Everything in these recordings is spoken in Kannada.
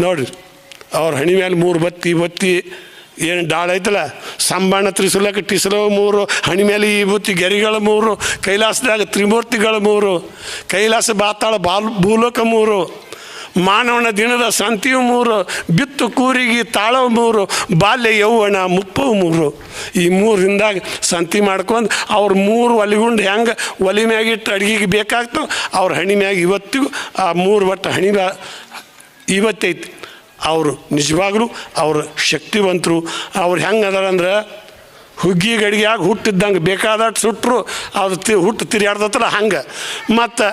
ನೋಡ್ರಿ, ಅವ್ರ ಹಣಿ ಮೇಲೆ ಮೂರು ಬತ್ತಿ ಬತ್ತಿ, ಏನು ಡಾಳ ಐತಲ್ಲ, ಸಂಬಾಣ ತ್ರಿಶೂಲಕ್ಕೆ ಟಿಸಲು ಮೂರು, ಹಣಿ ಮೇಲೆ ಈ ಬುತ್ತಿ ಗೆರಿಗಳ ಮೂರು, ಕೈಲಾಸದಾಗ ತ್ರಿಮೂರ್ತಿಗಳ ಮೂರು, ಕೈಲಾಸ ಬಾತಾಳ ಬಾಲ್, ಭೂಲೋಕ ಮೂರು, ಮಾನವನ ದಿನದ ಸಂತಿಯು ಮೂರು, ಬಿತ್ತು ಕೂರಿಗೆ ತಾಳವ ಮೂರು, ಬಾಲ್ಯ ಯೌವನ ಮುಪ್ಪವು ಮೂರು. ಈ ಮೂರಿಂದ ಸಂತಿ ಮಾಡ್ಕೊಂಡು ಅವ್ರ ಮೂರು ಒಲಿಗುಂಡು ಹೆಂಗೆ ಒಲಿ ಮ್ಯಾಗಿಟ್ಟು ಅಡುಗೆಗೆ ಬೇಕಾಗ್ತವೆ ಅವ್ರ ಹಣಿ ಮ್ಯಾಗ ಇವತ್ತಿಗೂ ಆ ಮೂರು ಬಟ್ಟ ಹಣಿ ಇವತ್ತೈತಿ. ಅವರು ನಿಜವಾಗ್ಲೂ ಅವರು ಶಕ್ತಿವಂತರು. ಅವ್ರು ಹೆಂಗೆ ಅದಾರ ಅಂದ್ರೆ ಹುಗ್ಗಿ ಗಡಿಗ್ಯಾಗ ಹುಟ್ಟಿದ್ದಂಗೆ ಬೇಕಾದಷ್ಟು ಸುಟ್ಟರು ಅದು ತಿ ಹುಟ್ಟು ತಿರ್ಯಾಡ್ದತ್ರ ಹಂಗೆ. ಮತ್ತು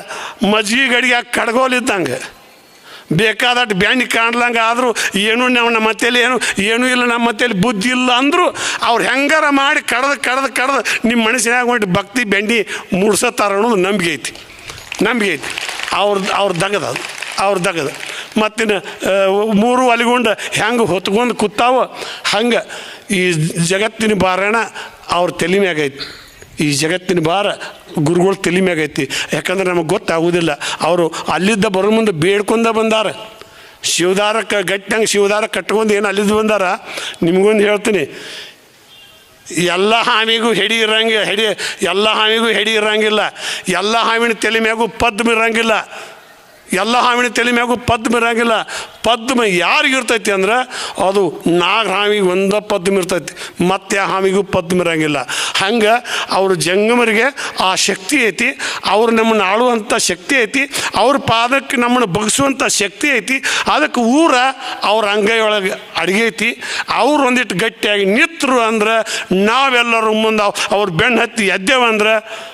ಮಜ್ಗಿ ಗಡಿಗ್ಯಾಗ ಕಡ್ಗೋಲಿದ್ದಂಗೆ ಬೇಕಾದಟ್ಟು ಬ್ಯಾಂಡಿ ಕಾಣ್ಲಂಗೆ ಆದರೂ ಏನು ನಾವು ನಮ್ಮ ಮತ್ತೇಲಿ ಏನು, ಏನೂ ಇಲ್ಲ ನಮ್ಮ ಮತ್ತೇಲಿ ಬುದ್ಧಿ ಇಲ್ಲ ಅಂದರು ಅವ್ರು ಹೆಂಗಾರ ಮಾಡಿ ಕಡ್ದು ಕಡ್ದು ಕಡ್ದು ನಿಮ್ಮ ಮನಸ್ಸಿನಾಗ ಹೊಂಟು ಭಕ್ತಿ ಬೆಂಡಿ ಮೂಡ್ಸತ್ತಾರ ಅನ್ನೋದು ನಂಬಿಕೆ ಐತಿ. ನಂಬಿಕೆ ಐತಿ. ಅವ್ರದ್ದು ಅವ್ರ ದಗದ ಅವ್ರ ದಗದ. ಮತ್ತಿನ್ನು ಆ, ಮೂರು ಅಲಿಗೊಂಡು ಹೆಂಗೆ ಹೊತ್ಕೊಂಡು ಕೂತಾವ ಹಂಗೆ ಈ ಜಗತ್ತಿನ ಬಾರಣ ಅವ್ರ ತಲೆ ಐತಿ. ಈ ಜಗತ್ತಿನ ಭಾರ ಗುರುಗಳು ತಲೆ ಐತಿ. ಯಾಕಂದ್ರೆ ನಮಗೆ ಗೊತ್ತಾಗೋದಿಲ್ಲ ಅವರು ಅಲ್ಲಿದ್ದ ಬರೋ ಮುಂದೆ ಬೇಡ್ಕೊಂಡ ಬಂದಾರ. ಶಿವದಾರ ಕ ಗಟ್ಟಿನಂಗೆ ಶಿವದಾರ ಕಟ್ಕೊಂಡು ಏನು ಅಲ್ಲಿದ್ದು ಬಂದಾರ? ನಿಮಗೊಂದು ಹೇಳ್ತೀನಿ. ಎಲ್ಲ ಹಾವಿಗೂ ಹೆಡಿ ಇರೋಂಗಿಲ್ಲ ಹೆಡಿ ಎಲ್ಲ ಹಾವಿಗೂ ಹೆಡಿ ಇರಂಗಿಲ್ಲ. ಎಲ್ಲ ಹಾವಿನ ತಲೆ ಮ್ಯಾಗೂ ಪದ್ಮ ಇರಂಗಿಲ್ಲ. ಎಲ್ಲ ಹಾವಿನ ತಲೆ ಮ್ಯಾಗೂ ಪದ್ಮ ಇರಂಗಿಲ್ಲ ಪದ್ಮ ಯಾರಿಗೆ ಇರ್ತೈತಿ ಅಂದ್ರೆ ಅದು ನಾಗ ಹಾವಿಗೆ ಒಂದ ಪದ್ಮ ಇರ್ತೈತಿ. ಮತ್ತೆ ಆ ಹಾವಿಗೂ ಪದ್ಮ ಇರಂಗಿಲ್ಲ. ಹಂಗೆ ಅವ್ರ ಜಂಗಮರಿಗೆ ಆ ಶಕ್ತಿ ಐತಿ. ಅವ್ರು ನಮ್ಮನ್ನು ಆಳುವಂಥ ಶಕ್ತಿ ಐತಿ. ಅವ್ರ ಪಾದಕ್ಕೆ ನಮ್ಮನ್ನು ಬಗ್ಸುವಂಥ ಶಕ್ತಿ ಐತಿ. ಅದಕ್ಕೆ ಊರ ಅವ್ರ ಅಂಗೈಯೊಳಗೆ ಅಡುಗೆ ಐತಿ. ಅವ್ರು ಒಂದಿಟ್ಟು ಗಟ್ಟಿಯಾಗಿ ನಿತ್ರು ಅಂದ್ರೆ ನಾವೆಲ್ಲರೂ ಮುಂದೆ ಅವ್ರ ಬೆನ್ನು ಹತ್ತಿ ಎದ್ದೇವಂದ್ರೆ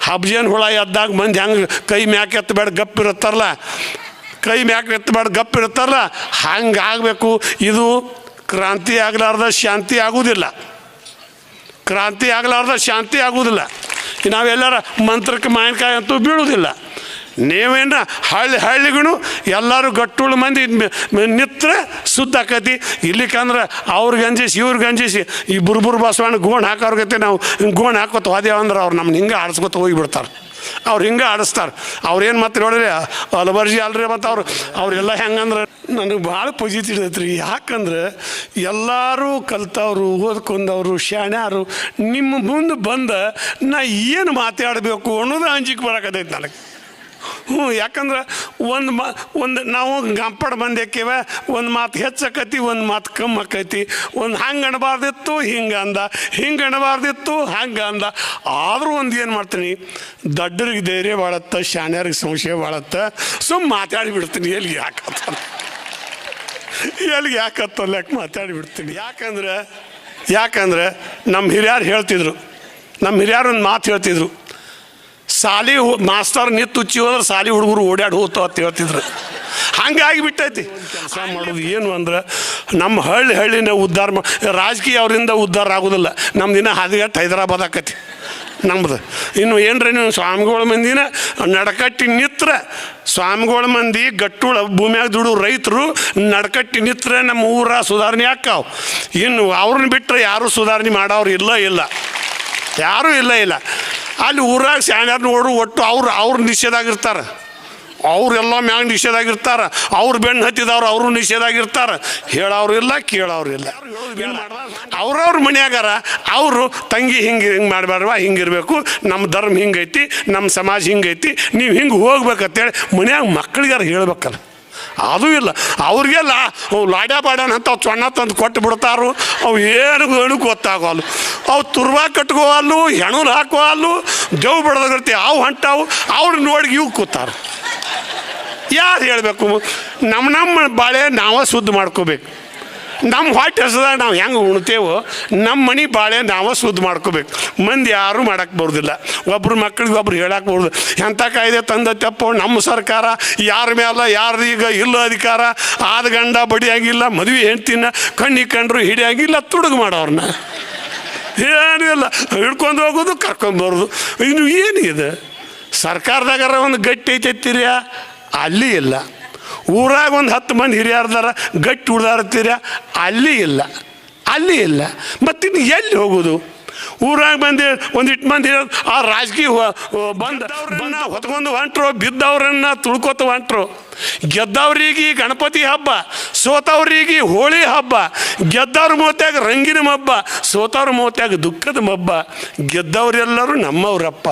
ಹಬ್ಜೇನ್ ಹುಳ ಎದ್ದಾಗ ಮಂದಿ ಹೆಂಗೆ ಕೈ ಮ್ಯಾಕ್ ಎತ್ತಬೇಡ, ಗಪ್ ಇರುತ್ತಾರಲ್ಲ ಕೈ ಮ್ಯಾಕ್ ಎತ್ತಬೇಡ, ಗಪ್ ಇರುತ್ತಾರಲ್ಲ ಹಂಗೆ ಆಗಬೇಕು. ಇದು ಕ್ರಾಂತಿ ಆಗಲಾರ್ದ ಶಾಂತಿ ಆಗುವುದಿಲ್ಲ ಕ್ರಾಂತಿ ಆಗಲಾರ್ದ ಶಾಂತಿ ಆಗುವುದಿಲ್ಲ ನಾವೆಲ್ಲರ ಮಂತ್ರಕ್ಕೆ ಮಾವಿನಕಾಯಿ ಅಂತೂ ಬೀಳುವುದಿಲ್ಲ ನೀವೇನ ಹಳ್ಳಿ ಹಳ್ಳಿಗೂ ಎಲ್ಲರೂ ಗಟ್ಟುಳು ಮಂದಿ ನಿತ್ರ ಸುದ್ದ ಆಕತಿ ಇಲ್ಲಿಕಂದ್ರೆ ಅವ್ರಿಗೆ ಗಂಜಿಸಿ ಇವ್ರಿಗೆ ಗಂಜಿಸಿ ಈ ಬುರ್ಬುರ್ ಬಸವಣ್ಣ ಗೋಣ್ ಹಾಕೋರ್ಗತಿ ನಾವು ಗೋಣ್ ಹಾಕೋತ ಹೋದೇವು ಅಂದ್ರೆ ಅವ್ರು ನಮ್ಗೆ ಹಿಂಗೆ ಆಡಿಸ್ಕೊತ ಹೋಗಿಬಿಡ್ತಾರೆ. ಅವ್ರು ಹಿಂಗೆ ಆಡಿಸ್ತಾರೆ. ಅವ್ರೇನು ಮತ್ತೆ ನೋಡ್ರಿ, ಅಲಬರ್ಜಿ ಅಲ್ರಿ ಮತ್ತು ಅವ್ರು, ಅವರೆಲ್ಲ ಹೆಂಗಂದ್ರೆ ನನಗೆ ಭಾಳ ಪಾಸಿಟಿವ್ ರೀ ಯಾಕಂದ್ರೆ ಎಲ್ಲರೂ ಕಲ್ತವ್ರು ಓದ್ಕೊಂಡವರು ಶಾಣ್ಯಾರು, ನಿಮ್ಮ ಮುಂದೆ ಬಂದ ನಾ ಏನು ಮಾತಾಡಬೇಕು ಅನ್ನೋದು ಅಂಜಿಕೆ ಬರಕತೈತೆ ನನಗೆ. ಹ್ಞೂ, ಯಾಕಂದ್ರೆ ಒಂದು ಮಾ, ಒಂದು ನಾವು ಗಂಪಡ ಬಂದೇಕೇವ, ಒಂದು ಮಾತು ಹೆಚ್ಚಾಕತಿ, ಒಂದು ಮಾತು ಕಮ್ಮಿ ಆಕೈತಿ ಒಂದು ಹಂಗೆ ಅಣಬಾರ್ದಿತ್ತು ಹಿಂಗೆ ಅಂದ. ಹಿಂಗೆ ಅಣಬಾರ್ದಿತ್ತು ಹಂಗೆ ಅಂದ. ಆದರೂ ಒಂದು ಏನು ಮಾಡ್ತೀನಿ, ದಡ್ಡರಿಗೆ ಧೈರ್ಯ ಬಾಳತ್ತ, ಶಾಣ್ಯರಿಗೆ ಸಂಶಯ ಬಾಳತ್ತ ಸುಮ್ಮ ಮಾತಾಡಿ ಬಿಡ್ತೀನಿ. ಎಲ್ಲಿ ಯಾಕತ್ತ ಎಲ್ಲಿಗೆ ಯಾಕತ್ತ ಲೆಕ್ಕ ಮಾತಾಡಿ ಬಿಡ್ತೀನಿ. ಯಾಕಂದ್ರೆ ಯಾಕಂದ್ರೆ ನಮ್ಮ ಹಿರಿಯರು ಹೇಳ್ತಿದ್ರು. ನಮ್ಮ ಹಿರಿಯರು ಒಂದು ಮಾತು ಹೇಳ್ತಿದ್ರು. ಸಾಲಿ ಮಾಸ್ಟರ್ ಮಾಸ್ತರ್ ನಿತ್ತು ಉಚ್ಚಿ ಹೋದ್ರೆ ಸಾಲಿ ಹುಡುಗರು ಓಡಾಡಿ ಹೋಗ್ತಾವ ಅಂತ ಹೇಳ್ತಿದ್ರು. ಹಂಗಾಗಿ ಬಿಟ್ಟೈತಿ. ಕೆಲಸ ಮಾಡೋದು ಏನು ಅಂದ್ರೆ ನಮ್ಮ ಹಳ್ಳಿ ಹಳ್ಳಿನ ಉದ್ಧಾರ ಮಾ ರಾಜಕೀಯ ಅವರಿಂದ ಉದ್ಧಾರ ಆಗೋದಿಲ್ಲ. ನಮ್ಮ ದಿನ ಹದಿಗೆಟ್ಟು ಹೈದರಾಬಾದ್ ಆಕತಿ. ನಮ್ಮದು ಇನ್ನು ಏನ್ರಿ ನೀವು ಸ್ವಾಮಿಗಳ ಮಂದಿನ ನಡಕಟ್ಟಿ ನಿತ್ರ ಸ್ವಾಮಿಗಳ ಮಂದಿ ಗಟ್ಟುಳ ಭೂಮಿಯಾಗ ದುಡು ರೈತರು ನಡಕಟ್ಟಿ ನಿತ್ರ ನಮ್ಮ ಊರ ಸುಧಾರಣೆ ಆಕ್ಕಾವು ಇನ್ನು ಅವ್ರನ್ನ ಬಿಟ್ಟರೆ ಯಾರೂ ಸುಧಾರಣೆ ಮಾಡೋರು ಇಲ್ಲ ಇಲ್ಲ. ಯಾರೂ ಇಲ್ಲ ಇಲ್ಲ. ಅಲ್ಲಿ ಊರಾಗ ಸ್ಯಾಂಡರ್ ನೋಡ್ರು ಒಟ್ಟು ಅವ್ರು ಅವ್ರು ನಿಷೇಧಾಗಿರ್ತಾರೆ. ಅವರೆಲ್ಲ ಮ್ಯಾಗ ನಿಷೇಧಾಗಿರ್ತಾರೆ. ಅವ್ರು ಬೆನ್ನು ಹತ್ತಿದವ್ರು ಅವರು ನಿಷೇಧಾಗಿರ್ತಾರೆ. ಹೇಳೋರು ಇಲ್ಲ, ಕೇಳೋರು ಇಲ್ಲ. ಅವ್ರವ್ರ ಮನೆಯಾಗಾರ, ಅವರು ತಂಗಿ ಹಿಂಗೆ ಹಿಂಗೆ ಮಾಡಬಾರ್ವ ಹಿಂಗಿರಬೇಕು ನಮ್ಮ ಧರ್ಮ ಹಿಂಗೈತಿ ನಮ್ಮ ಸಮಾಜ ಹಿಂಗೈತಿ, ನೀವು ಹಿಂಗೆ ಹೋಗ್ಬೇಕಂತೇಳಿ ಮನ್ಯಾಗ ಮಕ್ಕಳಿಗಾರ ಹೇಳ್ಬೇಕಲ್ಲ. ಅದು ಇಲ್ಲ. ಅವ್ರಿಗೆಲ್ಲ ಅವು ಲಾಡ್ಯಾ ಬಾಡ್ಯಾನ ಅಂತ ಅವು ತಂದು ಕೊಟ್ಟು ಬಿಡ್ತಾರು. ಅವು ಏನು ಏನು ಗೊತ್ತಾಗೋಲ್ಲ. ಅವು ತುರ್ವಾ ಕಟ್ಕೋವಲ್ಲು ಹೆಣೂರು ಹಾಕೋವಲ್ಲು ದೇವ್ ಬಡ್ದಾಗಿರ್ತಿ ಅವು ಹೊಂಟಾವು, ಅವ್ರು ನೋಡಿ ಇವು ಕೂತಾರು. ಯಾರು ಹೇಳಬೇಕು? ನಮ್ಮ ನಮ್ಮ ಬಾಳೆ ನಾವೇ ಶುದ್ಧ ಮಾಡ್ಕೋಬೇಕು. ನಮ್ಮ ಹೊಟ್ಟೆ ಹಸದಾಗ ನಾವು ಹೆಂಗೆ ಉಣ್ತೇವೋ ನಮ್ಮ ಮನೆ ಬಾಳೆ ನಾವು ಶುದ್ಧ ಮಾಡ್ಕೋಬೇಕು. ಮಂದಿ ಯಾರು ಮಾಡಕ್ಕೆ ಬರೋದಿಲ್ಲ. ಒಬ್ರು ಮಕ್ಳಿಗೆ ಒಬ್ರು ಹೇಳಕ್ಕೆ ಬರೋದು ಎಂಥ ಕಾಯ್ದೆ ತಂದ ತಪ್ಪು? ನಮ್ಮ ಸರ್ಕಾರ ಯಾರ ಮೇಲೆ ಯಾರು ಈಗ ಇಲ್ಲ ಅಧಿಕಾರ. ಆದ ಗಂಡ ಬಡಿಯಾಗಿಲ್ಲ, ಮದುವೆ ಹೆಂಡ್ತಿನ ಕಣ್ಣಿಗೆ ಕಂಡ್ರು ಹಿಡಿಯಾಗಿಲ್ಲ, ತುಡುಗು ಮಾಡೋರನ್ನ ಏನಿಲ್ಲ. ಹಿಡ್ಕೊಂಡು ಹೋಗೋದು, ಕರ್ಕೊಂಡು ಬರೋದು. ಇನ್ನು ಏನಿದೆ? ಸರ್ಕಾರದಾಗಾರ ಒಂದು ಗಟ್ಟಿ ಐತೈತಿರಿಯ? ಅಲ್ಲಿ ಇಲ್ಲ. ಊರಾಗ ಒಂದು ಹತ್ತು ಮಂದಿ ಹಿರಿಯರ್ದಾರ ಗಟ್ಟಿ ಉಳ್ದಾರತ್ತೀರ ಅಲ್ಲಿ ಇಲ್ಲ. ಅಲ್ಲಿ ಇಲ್ಲ. ಮತ್ತಿನ್ನು ಎಲ್ಲಿ ಹೋಗೋದು? ಊರಾಗ ಬಂದು ಒಂದಿಟ್ಟು ಮಂದಿ ಆ ರಾಜಕೀಯ ಬಂದ ಹೊತ್ಕೊಂಡು ಹೊಂಟ್ರು ಬಿದ್ದವ್ರನ್ನ ತುಳ್ಕೊತ ಹೊಂಟ್ರು. ಗೆದ್ದವ್ರಿಗೆ ಗಣಪತಿ ಹಬ್ಬ ಸೋತವ್ರಿಗೆ ಹೋಳಿ ಹಬ್ಬ ಗೆದ್ದವ್ರ ಮೂತ್ಯಾಗ ರಂಗಿನ ಹಬ್ಬ ಸೋತವ್ರ ಮೂತ್ಯಾಗ ದುಃಖದ ಮಬ್ಬ. ಗೆದ್ದವ್ರೆಲ್ಲರೂ ನಮ್ಮವ್ರಪ್ಪ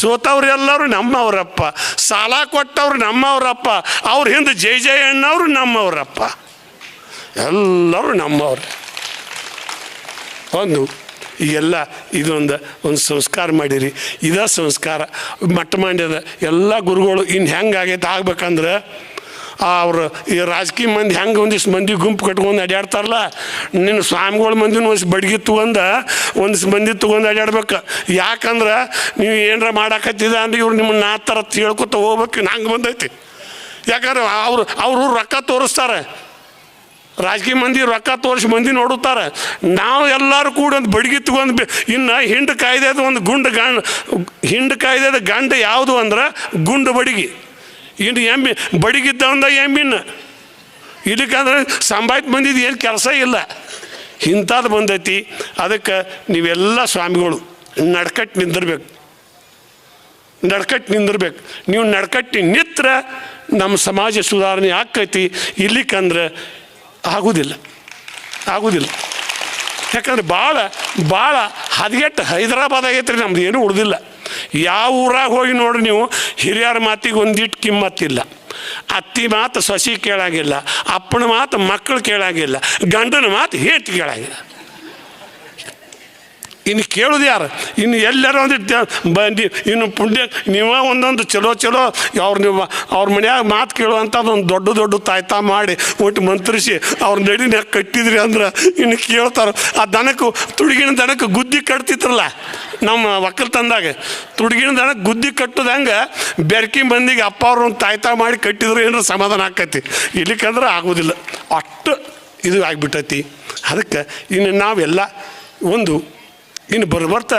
ಸೋತವ್ರೆಲ್ಲರೂ ನಮ್ಮವ್ರಪ್ಪ ಸಾಲ ಕೊಟ್ಟವ್ರು ನಮ್ಮವ್ರಪ್ಪ ಅವ್ರ ಹಿಂದೆ ಜೈ ಜಯ ಅಣ್ಣವ್ರು ನಮ್ಮವ್ರಪ್ಪ. ಎಲ್ಲರೂ ನಮ್ಮವ್ರೆ. ಒಂದು ಈಗೆಲ್ಲ ಇದೊಂದು ಒಂದು ಸಂಸ್ಕಾರ ಮಾಡಿರಿ. ಇದ ಸಂಸ್ಕಾರ ಮಟ್ಟ ಮಾಡ್ಯದ ಎಲ್ಲ ಗುರುಗಳು ಇನ್ನು ಹೆಂಗೆ ಆಗೈತೆ ಆಗ್ಬೇಕಂದ್ರೆ ಅವರು ಈ ರಾಜಕೀಯ ಮಂದಿ ಹೆಂಗೆ ಒಂದಿಷ್ಟು ಮಂದಿ ಗುಂಪು ಕಟ್ಕೊಂಡು ಅಡ್ಯಾಡ್ತಾರಲ್ಲ, ನಿನ್ನ ಸ್ವಾಮಿಗಳ ಮಂದಿನ ಒಂದು ಬಡ್ಗಿ ತೊಗೊಂಡು ಒಂದಿಷ್ಟು ಮಂದಿ ತೊಗೊಂಡು ಅಡ್ಯಾಡ್ಬೇಕು. ಯಾಕಂದ್ರೆ ನೀವು ಏನರ ಮಾಡಾಕತ್ತಿದ ಅಂದ್ರೆ ಇವ್ರು ನಿಮ್ಮನ್ನ ಆ ಥರ ತಿಳ್ಕೊತ ಹೋಗ್ಬೇಕು ಹಂಗೆ ಬಂದೈತಿ. ಯಾಕಂದ್ರೆ ಅವರು ಅವರು ರೊಕ್ಕ ತೋರಿಸ್ತಾರೆ. ರಾಜಕೀಯ ಮಂದಿ ರೊಕ್ಕ ತೋರಿಸಿ ಮಂದಿ ನೋಡುತ್ತಾರೆ. ನಾವು ಎಲ್ಲರೂ ಕೂಡ ಒಂದು ಬಡಗಿ ತಗೊಂಡು ಇನ್ನು ಹಿಂಡು ಕಾಯ್ದೆದ ಒಂದು ಗುಂಡು ಗಂಡ, ಹಿಂಡು ಕಾಯ್ದೆದ ಗಂಡ ಯಾವುದು ಅಂದ್ರೆ ಗುಂಡು ಬಡಿಗೆ. ಇನ್ನು ಎಮ್ಮಿ ಬಡಿಗಿದ್ದಂದ ಎಮ್ಮಿನ. ಇದಕ್ಕಂದ್ರೆ ಸಂಭಾಯ್ತು ಬಂದಿದ್ದು ಏನು ಕೆಲಸ ಇಲ್ಲ. ಇಂಥದ್ದು ಬಂದೈತಿ. ಅದಕ್ಕೆ ನೀವೆಲ್ಲ ಸ್ವಾಮಿಗಳು ನಡ್ಕಟ್ಟು ನಿಂದಿರ್ಬೇಕು. ನಡ್ಕಟ್ಟು ನಿಂದಿರ್ಬೇಕು. ನೀವು ನಡ್ಕಟ್ಟಿ ನಿತ್ರ ನಮ್ಮ ಸಮಾಜ ಸುಧಾರಣೆ ಆಕೈತಿ ಇಲ್ಲಿಕಂದ್ರೆ ಆಗುವುದಿಲ್ಲ ಆಗುವುದಿಲ್ಲ ಯಾಕಂದ್ರೆ ಭಾಳ ಭಾಳ ಹದಗೆಟ್ಟು ಹೈದರಾಬಾದ್ ಆಗೈತೆ ರೀ ನಮ್ದು, ಏನೂ ಉಳ್ದಿಲ್ಲ. ಯಾವ ಊರಾಗ ಹೋಗಿ ನೋಡಿ ನೀವು, ಹಿರಿಯರ ಮಾತಿಗೆ ಒಂದಿಟ್ಟು ಕಿಮ್ಮತ್ತಿಲ್ಲ. ಅತ್ತಿ ಮಾತು ಸಸಿ ಕೇಳಾಗಿಲ್ಲ, ಅಪ್ಪನ ಮಾತು ಮಕ್ಕಳು ಕೇಳಾಗಿಲ್ಲ, ಗಂಡನ ಮಾತು ಹೇಟ್ ಕೇಳಾಗಿಲ್ಲ. ಇನ್ನು ಕೇಳೋದು ಯಾರು? ಇನ್ನು ಎಲ್ಲರೂ ಒಂದಿಟ್ಟು ಬಂದು, ಇನ್ನು ಪುಣ್ಯ, ನೀವ ಒಂದೊಂದು ಚಲೋ ಚಲೋ, ಅವ್ರ ನೀವು ಅವ್ರ ಮನ್ಯಾಗ ಮಾತು ಕೇಳುವಂಥ ಒಂದು ದೊಡ್ಡ ದೊಡ್ಡ ತಾಯ್ತಾ ಮಾಡಿ, ಒಟ್ಟು ಮಂತ್ರಿಸಿ, ಅವ್ರ ನಡಿನ ಕಟ್ಟಿದ್ರಿ ಅಂದ್ರೆ ಇನ್ನು ಕೇಳ್ತಾರೆ. ಆ ದನಕ್ಕೆ, ತುಡುಗಿನ ದನಕ್ಕೆ ಗುದ್ದಿ ಕಟ್ತಿತ್ರಲ್ಲ ನಮ್ಮ ಒಕ್ಕಲ್ತನದಾಗ ತುಡುಗಿನ ದನಕ್ಕೆ ಗುದ್ದಿ ಕಟ್ಟೋದಂಗೆ ಬೆರ್ಕಿ ಮಂದಿಗೆ ಅಪ್ಪ ಅವ್ರ ಒಂದು ತಾಯ್ತಾ ಮಾಡಿ ಕಟ್ಟಿದ್ರು ಏನಾರ ಸಮಾಧಾನ ಆಕೈತಿ. ಇಲ್ಲಿಕಂದ್ರೆ ಆಗೋದಿಲ್ಲ. ಅಷ್ಟು ಇದು ಆಗಿಬಿಟ್ಟೈತಿ. ಅದಕ್ಕೆ ಇನ್ನು ನಾವೆಲ್ಲ ಒಂದು ಇನ್ನು ಬರ್ಬರ್ತಾ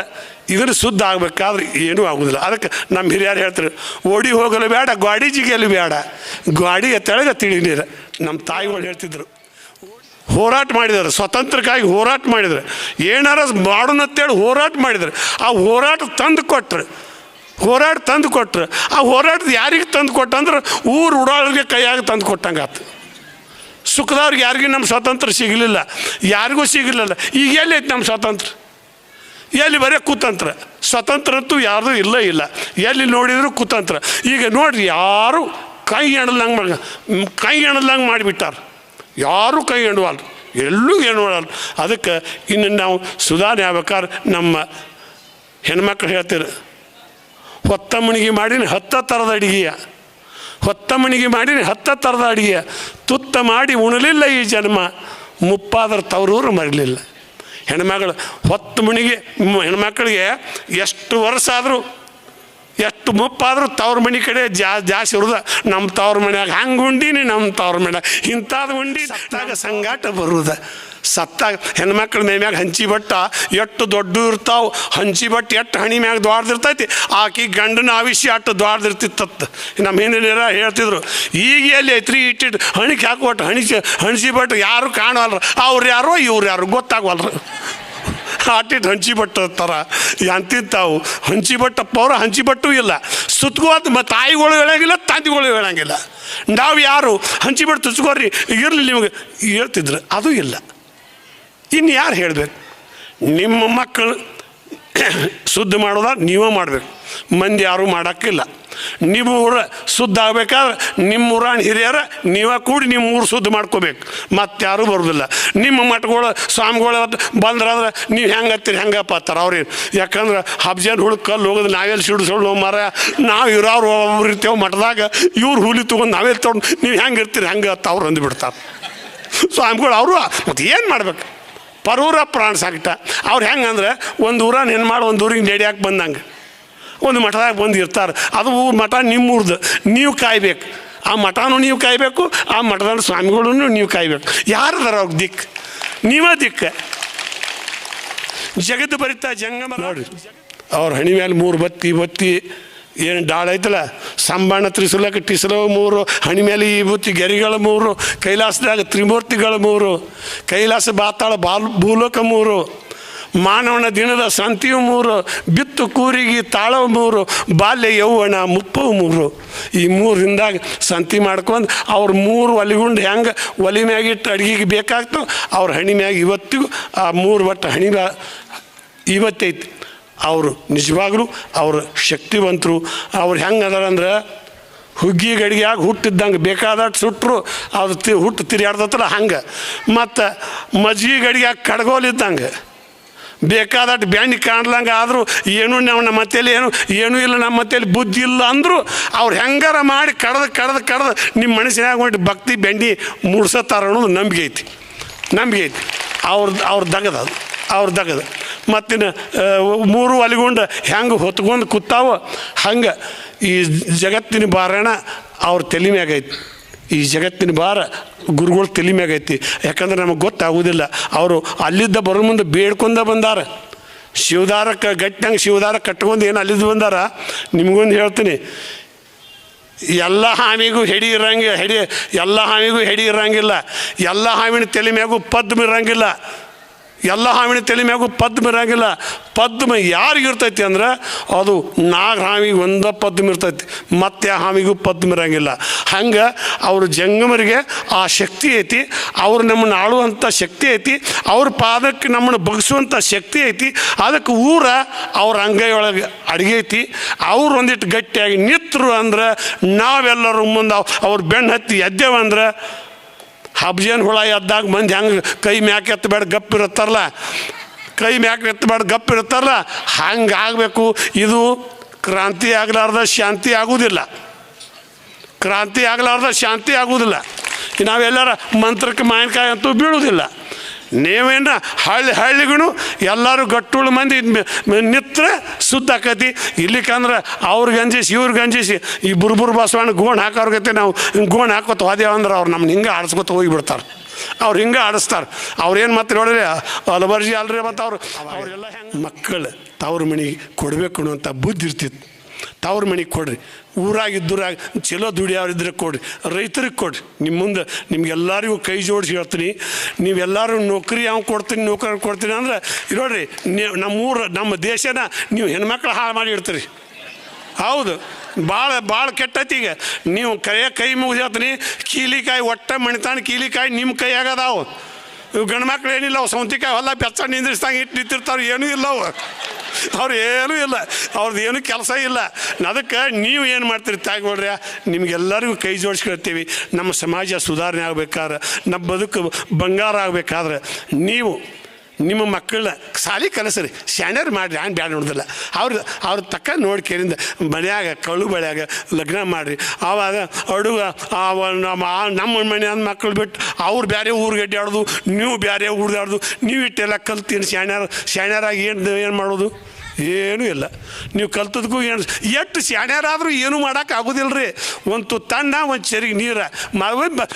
ಇದ್ರ ಶುದ್ಧ ಆಗ್ಬೇಕಾದ್ರೆ ಏನೂ ಆಗೋದಿಲ್ಲ. ಅದಕ್ಕೆ ನಮ್ಮ ಹಿರಿಯರು ಹೇಳ್ತಾರೆ, ಓಡಿ ಹೋಗಲು ಬೇಡ, ಗಾಡಿ ಜಿಗಿಯಲು ಬೇಡ. ಗಾಡಿಯ ತಿಳಿ ನೀರು. ನಮ್ಮ ತಾಯಿಗಳು ಹೇಳ್ತಿದ್ರು. ಹೋರಾಟ ಮಾಡಿದ್ದಾರೆ, ಸ್ವತಂತ್ರಕ್ಕಾಗಿ ಹೋರಾಟ ಮಾಡಿದ್ರು ಏನಾರ ಮಾಡೋಣಂತೇಳಿ ಹೋರಾಟ ಮಾಡಿದ್ರು ಆ ಹೋರಾಟ ತಂದು ಕೊಟ್ರು ಹೋರಾಟ ತಂದು ಕೊಟ್ರು ಆ ಹೋರಾಟದ ಯಾರಿಗೆ ತಂದು ಕೊಟ್ಟಂದ್ರೆ ಊರು ಉಡಾಳಿಗೆ ಕೈಯಾಗಿ ತಂದು ಕೊಟ್ಟಂಗಾತು ಸುಖದವ್ರಿಗೆ ಯಾರಿಗೂ ನಮ್ಮ ಸ್ವಾತಂತ್ರ್ಯ ಸಿಗಲಿಲ್ಲ. ಯಾರಿಗೂ ಸಿಗಲಿಲ್ಲ. ಈಗ ಎಲ್ಲಿ ಐತೆ ನಮ್ಮ ಸ್ವಾತಂತ್ರ್ಯ ಎಲ್ಲಿ ಬರೀ ಕುತಂತ್ರ. ಸ್ವತಂತ್ರ ಅಂತೂ ಯಾರ್ದು ಇಲ್ಲ ಇಲ್ಲ. ಎಲ್ಲಿ ನೋಡಿದ್ರು ಕುತಂತ್ರ. ಈಗ ನೋಡ್ರಿ, ಯಾರು ಕೈ ಎಣದಂಗೆ ಮಾಡಿ ಕೈ ಎಣದಂಗೆ ಮಾಡಿಬಿಟ್ಟಾರ. ಯಾರು ಕೈ ಎಣುವಲ್ರು? ಎಲ್ಲೂ ಎಣುವಲ್ಲ ಅದಕ್ಕೆ ಇನ್ನು ನಾವು ಸುಧಾರಣೆ ಆಗ್ಬೇಕಾದ್ರೆ ನಮ್ಮ ಹೆಣ್ಮಕ್ಳು ಹೇಳ್ತೀರ, ಹೊತ್ತ ಮಣಿಗೆ ಮಾಡಿನ ಹತ್ತ ಥರದ ಅಡುಗೆಯ. ಹೊತ್ತ ಮಣಿಗೆ ಮಾಡಿನ ಹತ್ತ ಥರದ ಅಡಿಗೆಯ. ತುತ್ತ ಮಾಡಿ ಉಣಲಿಲ್ಲ ಈ ಜನ್ಮ, ಮುಪ್ಪಾದ್ರೆ ತವರೂರು ಮರಲಿಲ್ಲ. ಹೆಣ್ಮಗಳು ಹೊತ್ತು ಮಣಿಗೆ ಹೆಣ್ಮಕ್ಳಿಗೆ ಎಷ್ಟು ವರ್ಷ ಆದರೂ ಎಷ್ಟು ಮುಪ್ಪಾದರೂ ತವ್ರ ಮನೆ ಕಡೆ ಜಾ ಜಾಸ್ತಿ ಇರೋದ. ನಮ್ಮ ತವ್ರ ಮನ್ಯಾಗ ಹಂಗೆ ಉಂಡಿನಿ ನಮ್ಮ ತವ್ರ ಮನ್ಯಾಗ ಇಂಥದ್ದು ಉಂಡಿ ಸಂಗಾಟ ಬರುದ. ಸತ್ತಾಗ ಹೆಣ್ಮಕ್ಳ ಮೇ ಮ್ಯಾಗ ಹಂಚಿ ಬಟ್ಟ, ಎಷ್ಟು ದೊಡ್ಡ ಇರ್ತಾವೆ, ಹಂಚಿ ಬಟ್ಟ, ಎಷ್ಟು ಹಣಿ ಮ್ಯಾಗ ದ್ವಾಡ್ದಿರ್ತೈತಿ ಆಕಿ ಗಂಡನ ಆವಿಷ್ಯ ಅಟ್ಟು ದ್ವಾಡ್ದಿರ್ತಿತ್ತತ್ತ ನಮ್ಮ ಹಿಂದಿನ ಹೇಳ್ತಿದ್ರು, ಈಗ ಎಲ್ಲಿ ಐತ್ರಿ ಇಟ್ಟಿಟ್ಟು ಹಣಿಗೆ ಹಾಕೊಟ್ಟು ಹಣಿಸಿ ಹಣಿಸಿ ಬಟ್ಟು ಯಾರು ಕಾಣವಲ್ರ. ಅವ್ರು ಯಾರೋ, ಇವ್ರು ಯಾರು ಗೊತ್ತಾಗವಲ್ರ? ಆಟಿಟ್ಟು ಹಂಚಿ ಬಟ್ಟು ಥರ ಅಂತಿಂತಾವು ಹಂಚಿ ಬಟ್ಟಪ್ಪ ಅವ್ರು ಹಂಚಿ ಬಟ್ಟು ಇಲ್ಲ. ಸುತ್ಕೋತ ಮತ್ತು ತಾಯಿಗಳು ಹೇಳಂಗಿಲ್ಲ, ತಂದಿಗಳು ಹೇಳಂಗಿಲ್ಲ. ನಾವು ಯಾರು? ಹಂಚಿ ಬಟ್ಟು ತುಚ್ಕೋರಿ, ಇರಲಿ ನಿಮಗೆ. ಹೇಳ್ತಿದ್ರು, ಅದು ಇಲ್ಲ. ಇನ್ನು ಯಾರು ಹೇಳಬೇಕು? ನಿಮ್ಮ ಮಕ್ಕಳು ಶುದ್ಧ ಮಾಡೋದ ನೀವೇ ಮಾಡಬೇಕು. ಮಂದಿ ಯಾರೂ ಮಾಡೋಕ್ಕಿಲ್ಲ. ನಿಮ್ಮ ಶುದ್ಧ ಆಗ್ಬೇಕಾದ್ರೆ ನಿಮ್ಮ ಊರಾಣ ಹಿರಿಯರ ನೀವೇ ಕೂಡಿ ನಿಮ್ಮ ಊರು ಶುದ್ಧ ಮಾಡ್ಕೋಬೇಕು. ಮತ್ತಾರೂ ಬರೋದಿಲ್ಲ. ನಿಮ್ಮ ಮಠಗಳು, ಸ್ವಾಮಿಗಳು ಬಂದ್ರಾದ್ರೆ ನೀವು ಹೆಂಗೆ ಹತ್ತೀರಿ ಹೆಂಗಪ್ಪ ಹತ್ತಾರ? ಅವ್ರೇನು? ಯಾಕಂದ್ರೆ ಹಬ್ಜನ್ ಹುಳು ಕಲ್ಲು ಹೋಗೋದು ನಾವೆಲ್ಲಿ ಸಿಡಿಸೋಳು ಮರ ನಾವು ಇರೋರು ಒಬ್ಬರು ಇರ್ತೇವೆ ಮಠದಾಗ, ಇವ್ರು ಹುಲಿ ತೊಗೊಂಡು ನಾವೆಲ್ಲಿ ತೊಗೊಂಡು ನೀವು ಹೆಂಗೆ ಇರ್ತೀರಿ, ಹೆಂಗೆ ಹತ್ತ ಅವ್ರು ಅಂದ್ಬಿಡ್ತಾರೆ. ಸ್ವಾಮಿಗಳು ಅವರು ಮತ್ತು ಏನು ಮಾಡ್ಬೇಕು? ಪರೂರ ಪ್ರಾಣ ಸಾಕಿಟ್ಟ ಅವ್ರು ಹೆಂಗಂದ್ರೆ ಒಂದು ಊರ ನೆನ್ ಮಾಡಿ ಒಂದು ಊರಿಗೆ ನಡಿಯಾಕೆ ಬಂದಂಗೆ. ಒಂದು ಮಠದಾಗ ಬಂದು ಇರ್ತಾರೆ. ಅದು ಮಠ ನಿಮ್ಮೂರ್ದು ನೀವು ಕಾಯ್ಬೇಕು. ಆ ಮಠನೂ ನೀವು ಕಾಯಬೇಕು, ಆ ಮಠದ ಸ್ವಾಮಿಗಳೂ ನೀವು ಕಾಯ್ಬೇಕು. ಯಾರದಾರ ಅವ್ರಿಗೆ ದಿಕ್ಕು ನೀವೇ ದಿಕ್ಕ ಜಗತ್ತು ಬರಿತಾ ಜಂಗಮ ನೋಡ್ರಿ. ಅವ್ರ ಹಣಿ ಮೇಲೆ ಮೂರು ಬತ್ತಿ ಬತ್ತಿ. ಏನು ಡಾಳ ಐತಲ್ಲ? ಸಂಬಾಣ ತ್ರಿಶೂಲಕ್ಕೆ ಟಿಸಲ ಮೂರು ಹಣಿ ಮೇಲೆ ಈ ಬುತ್ತಿ ಗೆರಿಗಳ ಮೂರು, ಕೈಲಾಸದಾಗ ತ್ರಿಮೂರ್ತಿಗಳ ಮೂರು, ಕೈಲಾಸ ಬಾತಾಳ ಬಾಲ್ ಭೂಲೋಕ ಮೂರು, ಮಾನವನ ದಿನದ ಸಂತಿಯು ಮೂರು, ಬಿತ್ತು ಕೂರಿಗೆ ತಾಳವ ಮೂರು, ಬಾಲ್ಯ ಯೌವನ ಮುಪ್ಪವು ಮೂರು. ಈ ಮೂರಿಂದಾಗ ಸಂತಿ ಮಾಡ್ಕೊಂಡು ಅವ್ರ ಮೂರು ಒಲಿಗುಂಡು ಹೆಂಗೆ ಒಲಿ ಮ್ಯಾಗಿಟ್ಟು ಅಡುಗೆಗೆ ಬೇಕಾಗ್ತವೆ ಅವ್ರ ಹಣಿ ಮ್ಯಾಗ ಇವತ್ತಿಗೂ ಆ ಮೂರು ಒಟ್ಟು ಹಣಿ ಇವತ್ತೈತಿ. ಅವರು ನಿಜವಾಗ್ಲೂ ಅವರು ಶಕ್ತಿವಂತರು. ಅವ್ರು ಹೆಂಗೆ ಅದಾರ ಅಂದ್ರೆ ಹುಗ್ಗಿ ಗಡಿಗ್ಯಾಗ ಹುಟ್ಟಿದ್ದಂಗೆ ಬೇಕಾದಷ್ಟು ಸುಟ್ಟರು ಅದು ತಿ ಹುಟ್ಟು ತಿರ್ಯಾಡ್ದತ್ರ ಹಂಗೆ. ಮತ್ತು ಮಜ್ಗಿ ಗಡಿಗೆಯಾಗಿ ಕಡ್ಗೋಲಿದ್ದಂಗೆ ಬೇಕಾದಷ್ಟು ಬ್ಯಾಂಡಿ ಕಾಣ್ಲಂಗೆ ಆದರೂ ಏನು ನಮ್ಮ ಮತ್ತೇಲಿ ಏನು, ಏನೂ ಇಲ್ಲ ನಮ್ಮ ಮತ್ತೇಲಿ ಬುದ್ಧಿ ಇಲ್ಲ ಅಂದರು ಅವ್ರು ಹೆಂಗಾರ ಮಾಡಿ ಕಡ್ದು ಕಡ್ದು ಕಡ್ದು ನಿಮ್ಮ ಮನಸ್ಸಿನಾಗ ಹೊಂಟು ಭಕ್ತಿ ಬೆಂಡಿ ಮೂಡ್ಸತ್ತಾರ ಅನ್ನೋದು ನಂಬಿಕೆ ಐತಿ. ನಂಬಿಕೆ ಐತಿ. ಅವ್ರದ್ದು ಅವ್ರ ದಗದ ಅದು. ಅವ್ರ ದಗದ. ಮತ್ತಿನ್ನು ಆ, ಮೂರು ಅಲಿಗೊಂಡ ಹೆಂಗೆ ಹೊತ್ಕೊಂಡು ಕೂತಾವ ಹಂಗೆ ಈ ಜಗತ್ತಿನ ಬಾರಣ ಅವ್ರ ತಲೆ ಐತಿ. ಈ ಜಗತ್ತಿನ ಭಾರ ಗುರುಗಳು ತಲೆ ಮ್ಯಾಗೈತಿ ಯಾಕಂದ್ರೆ ನಮಗೆ ಗೊತ್ತಾಗೋದಿಲ್ಲ ಅವರು ಅಲ್ಲಿದ್ದ ಬರೋ ಮುಂದೆ ಬೇಡ್ಕೊಂಡ ಬಂದಾರ. ಶಿವದಾರ ಕ ಗಟ್ಟಂಗೆ ಶಿವದಾರ ಕಟ್ಕೊಂಡು ಏನು ಅಲ್ಲಿದ್ದು ಬಂದಾರ? ನಿಮಗೊಂದು ಹೇಳ್ತೀನಿ. ಎಲ್ಲ ಹಾವಿಗೂ ಹೆಡಿ ಇರಂಗಿ ಹೆಡಿ ಎಲ್ಲ ಹಾವಿಗೂ ಹೆಡಿ ಇರಂಗಿಲ್ಲ. ಎಲ್ಲ ಹಾವಿನ ತಲೆ ಮ್ಯಾಗೂ ಪದ್ಮ ಇರಂಗಿಲ್ಲ. ಎಲ್ಲ ಹಾವಿನ ತಲೆ ಮ್ಯಾಗೂ ಪದ್ಮ ಇರಂಗಿಲ್ಲ. ಪದ್ಮ ಯಾರಿಗೆ ಇರ್ತೈತಿ ಅಂದ್ರೆ ಅದು ನಾಗ ಹಾವಿಗೆ ಒಂದ ಪದ್ಮ ಇರ್ತೈತಿ. ಮತ್ತೆ ಆ ಹಾವಿಗೂ ಪದ್ಮ ಇರಂಗಿಲ್ಲ. ಹಂಗೆ ಅವರು ಜಂಗಮರಿಗೆ ಆ ಶಕ್ತಿ ಐತಿ. ಅವ್ರು ನಮ್ಮನ್ನು ಆಳುವಂಥ ಶಕ್ತಿ ಐತಿ. ಅವ್ರ ಪಾದಕ್ಕೆ ನಮ್ಮನ್ನು ಬಗ್ಸುವಂಥ ಶಕ್ತಿ ಐತಿ. ಅದಕ್ಕೆ ಊರ ಅವ್ರ ಅಂಗೈಯೊಳಗೆ ಅಡುಗೆ ಐತಿ. ಅವ್ರು ಒಂದಿಟ್ಟು ಗಟ್ಟಿಯಾಗಿ ನಿಂತರು ಅಂದ್ರೆ ನಾವೆಲ್ಲರೂ ಮುಂದೆ ಅವ್ರ ಬೆನ್ನು ಹತ್ತಿ ಎದ್ದೇವಂದ್ರೆ ಹಬ್ಜೇನ್ ಹುಳ ಎದ್ದಾಗ ಮಂದಿ ಹೆಂಗೆ ಕೈ ಮ್ಯಾಕೆ ಎತ್ತಬೇಡ, ಗಪ್ ಇರುತ್ತಾರಲ್ಲ? ಕೈ ಮ್ಯಾಕೆ ಎತ್ತಬೇಡ, ಗಪ್ ಇರುತ್ತಾರಲ್ಲ? ಹಂಗೆ ಆಗಬೇಕು. ಇದು ಕ್ರಾಂತಿ ಆಗಲಾರ್ದ ಶಾಂತಿ ಆಗುವುದಿಲ್ಲ ಕ್ರಾಂತಿ ಆಗಲಾರ್ದ ಶಾಂತಿ ಆಗುವುದಿಲ್ಲ ನಾವೆಲ್ಲರ ಮಂತ್ರಕ್ಕೆ ಮಾವಿನಕಾಯಿ ಅಂತೂ ಬೀಳುವುದಿಲ್ಲ ನೀವೇನ ಹಳ್ಳಿ ಹಳ್ಳಿಗೂ ಎಲ್ಲರೂ ಗಟ್ಟುಳು ಮಂದಿ ನಿತ್ರ ಸುದ್ದ ಆಕತಿ. ಇಲ್ಲಿಕಂದ್ರೆ ಅವ್ರಿಗೆ ಗಂಜಿಸಿ ಇವ್ರಿಗೆ ಗಂಜಿಸಿ ಈ ಬುರ್ಬುರ್ ಬಸವಣ್ಣ ಗೋಣ್ ಹಾಕೋರ್ ಗತೆ ನಾವು ಗೋಣ್ ಹಾಕೋತ ಹೋದೇವು ಅಂದ್ರೆ ಅವ್ರು ನಮ್ಮನ್ನ ಹಿಂಗೆ ಆಡಿಸ್ಕೊತ ಹೋಗಿಬಿಡ್ತಾರೆ. ಅವ್ರು ಹಿಂಗೆ ಆಡಿಸ್ತಾರೆ. ಅವ್ರೇನು ಮತ್ತೆ ನೋಡಿದ್ರೆ ಅಲಬರ್ಜಿ ಅಲ್ರಿ ಮತ್ತು ಅವ್ರು. ಅವರೆಲ್ಲ ಮಕ್ಕಳು ತವ್ರ ಮನೆಗೆ ಕೊಡಬೇಕು ಅಂತ ಬುದ್ಧಿ ಇರ್ತಿತ್ತು ತವ್ರ ಮನೆಗೆ ಕೊಡ್ರಿ. ಊರಾಗಿದ್ದೂರಾಗ ಚಲೋ ದುಡಿಯೋರಿದ್ರೆ ಕೊಡ್ರಿ. ರೈತರಿಗೆ ಕೊಡ್ರಿ. ನಿಮ್ಮ ಮುಂದೆ ನಿಮಗೆಲ್ಲರಿಗೂ ಕೈ ಜೋಡಿಸಿ ಹೇಳ್ತೀನಿ. ನೀವೆಲ್ಲರೂ ನೌಕರಿ ಯಾವ ಕೊಡ್ತೀನಿ ನೌಕರಿ ಕೊಡ್ತೀನಿ ಅಂದ್ರೆ ಇರೋಡ್ರಿ ನೀವು ನಮ್ಮ ಊರು ನಮ್ಮ ದೇಶನ ನೀವು ಹೆಣ್ಮಕ್ಳು ಹಾಳು ಮಾಡಿ ಇಡ್ತೀರಿ. ಹೌದು. ಭಾಳ ಭಾಳ ಈಗ. ನೀವು ಕೈಯ ಕೈ ಮುಗಿದು ಹೇಳ್ತೀನಿ, ಕೀಲಿಕಾಯಿ ಒಟ್ಟ ಮಣಿತಾಣಿ ಕೀಲಿಕಾಯಿ ನಿಮ್ಮ ಕೈಯಾಗದಾವು ಇವು ಗಂಡು ಮಕ್ಳು ಏನಿಲ್ಲ ಅವು ಸೌಂತಿಕಾಯಿ ಹೊಲ ಬೆಚ್ಚ ನಿಂದ್ರಿಸ್ದಂಗೆ ಇಟ್ಟು ನಿಂತಿರ್ತಾವೆ, ಏನೂ ಇಲ್ಲ ಅವು ಅವ್ರು ಏನೂ ಇಲ್ಲ. ಅವ್ರದ್ದು ಏನೂ ಕೆಲಸ ಇಲ್ಲ. ಅದಕ್ಕೆ ನೀವು ಏನು ಮಾಡ್ತೀರಿ ತಾಯಿಗಳ್ರಿ, ನಿಮಗೆಲ್ಲರಿಗೂ ಕೈ ಜೋಡಿಸ್ಕೊಳ್ತೀವಿ. ನಮ್ಮ ಸಮಾಜ ಸುಧಾರಣೆ ಆಗ್ಬೇಕಾದ್ರೆ, ನಮ್ಮ ಬದುಕು ಬಂಗಾರ ಆಗಬೇಕಾದ್ರೆ, ನೀವು ನಿಮ್ಮ ಮಕ್ಕಳನ್ನ ಸಾಲಿ ಕಲಿಸ್ರಿ ಸ್ಯಾಂಡರ್ ಮಾಡಿರಿ ಹಂಗೆ ಬ್ಯಾಡ ನೋಡೋದಿಲ್ಲ. ಅವ್ರು ಅವ್ರ ತಕ್ಕ ನೋಡಿ ಮನೆಯಾಗ ಕಳು ಬಳ್ಯಾಗ ಲಗ್ನ ಮಾಡಿರಿ. ಆವಾಗ ಅಡುಗ ನಮ್ಮ ನಮ್ಮ ಮನೆ ಮಕ್ಕಳು ಬಿಟ್ಟು ಅವ್ರು ಬೇರೆ ಊರಿಗೆ ಅಡ್ಡಾಡೋದು ನೀವು ಬೇರೆ ಊರ್ದಾಡೋದು ನೀವು ಇಟ್ಟೆಲ್ಲ ಕಲ್ತೀನಿ ಸ್ಯಾಣ್ಯಾರ ಶಾಣ್ಯರಾಗಿ ಏನು ಏನು ಮಾಡೋದು? ಏನೂ ಇಲ್ಲ. ನೀವು ಕಲ್ತದಕ್ಕೂ ಏನು ಎಷ್ಟು ಸ್ಯಾಣ್ಯಾರಾದರೂ ಏನೂ ಮಾಡೋಕೆ ಆಗೋದಿಲ್ಲ ರೀ ಒಂದು ತಣ್ಣ, ಒಂದು ಚರಿಗೆ ನೀರು.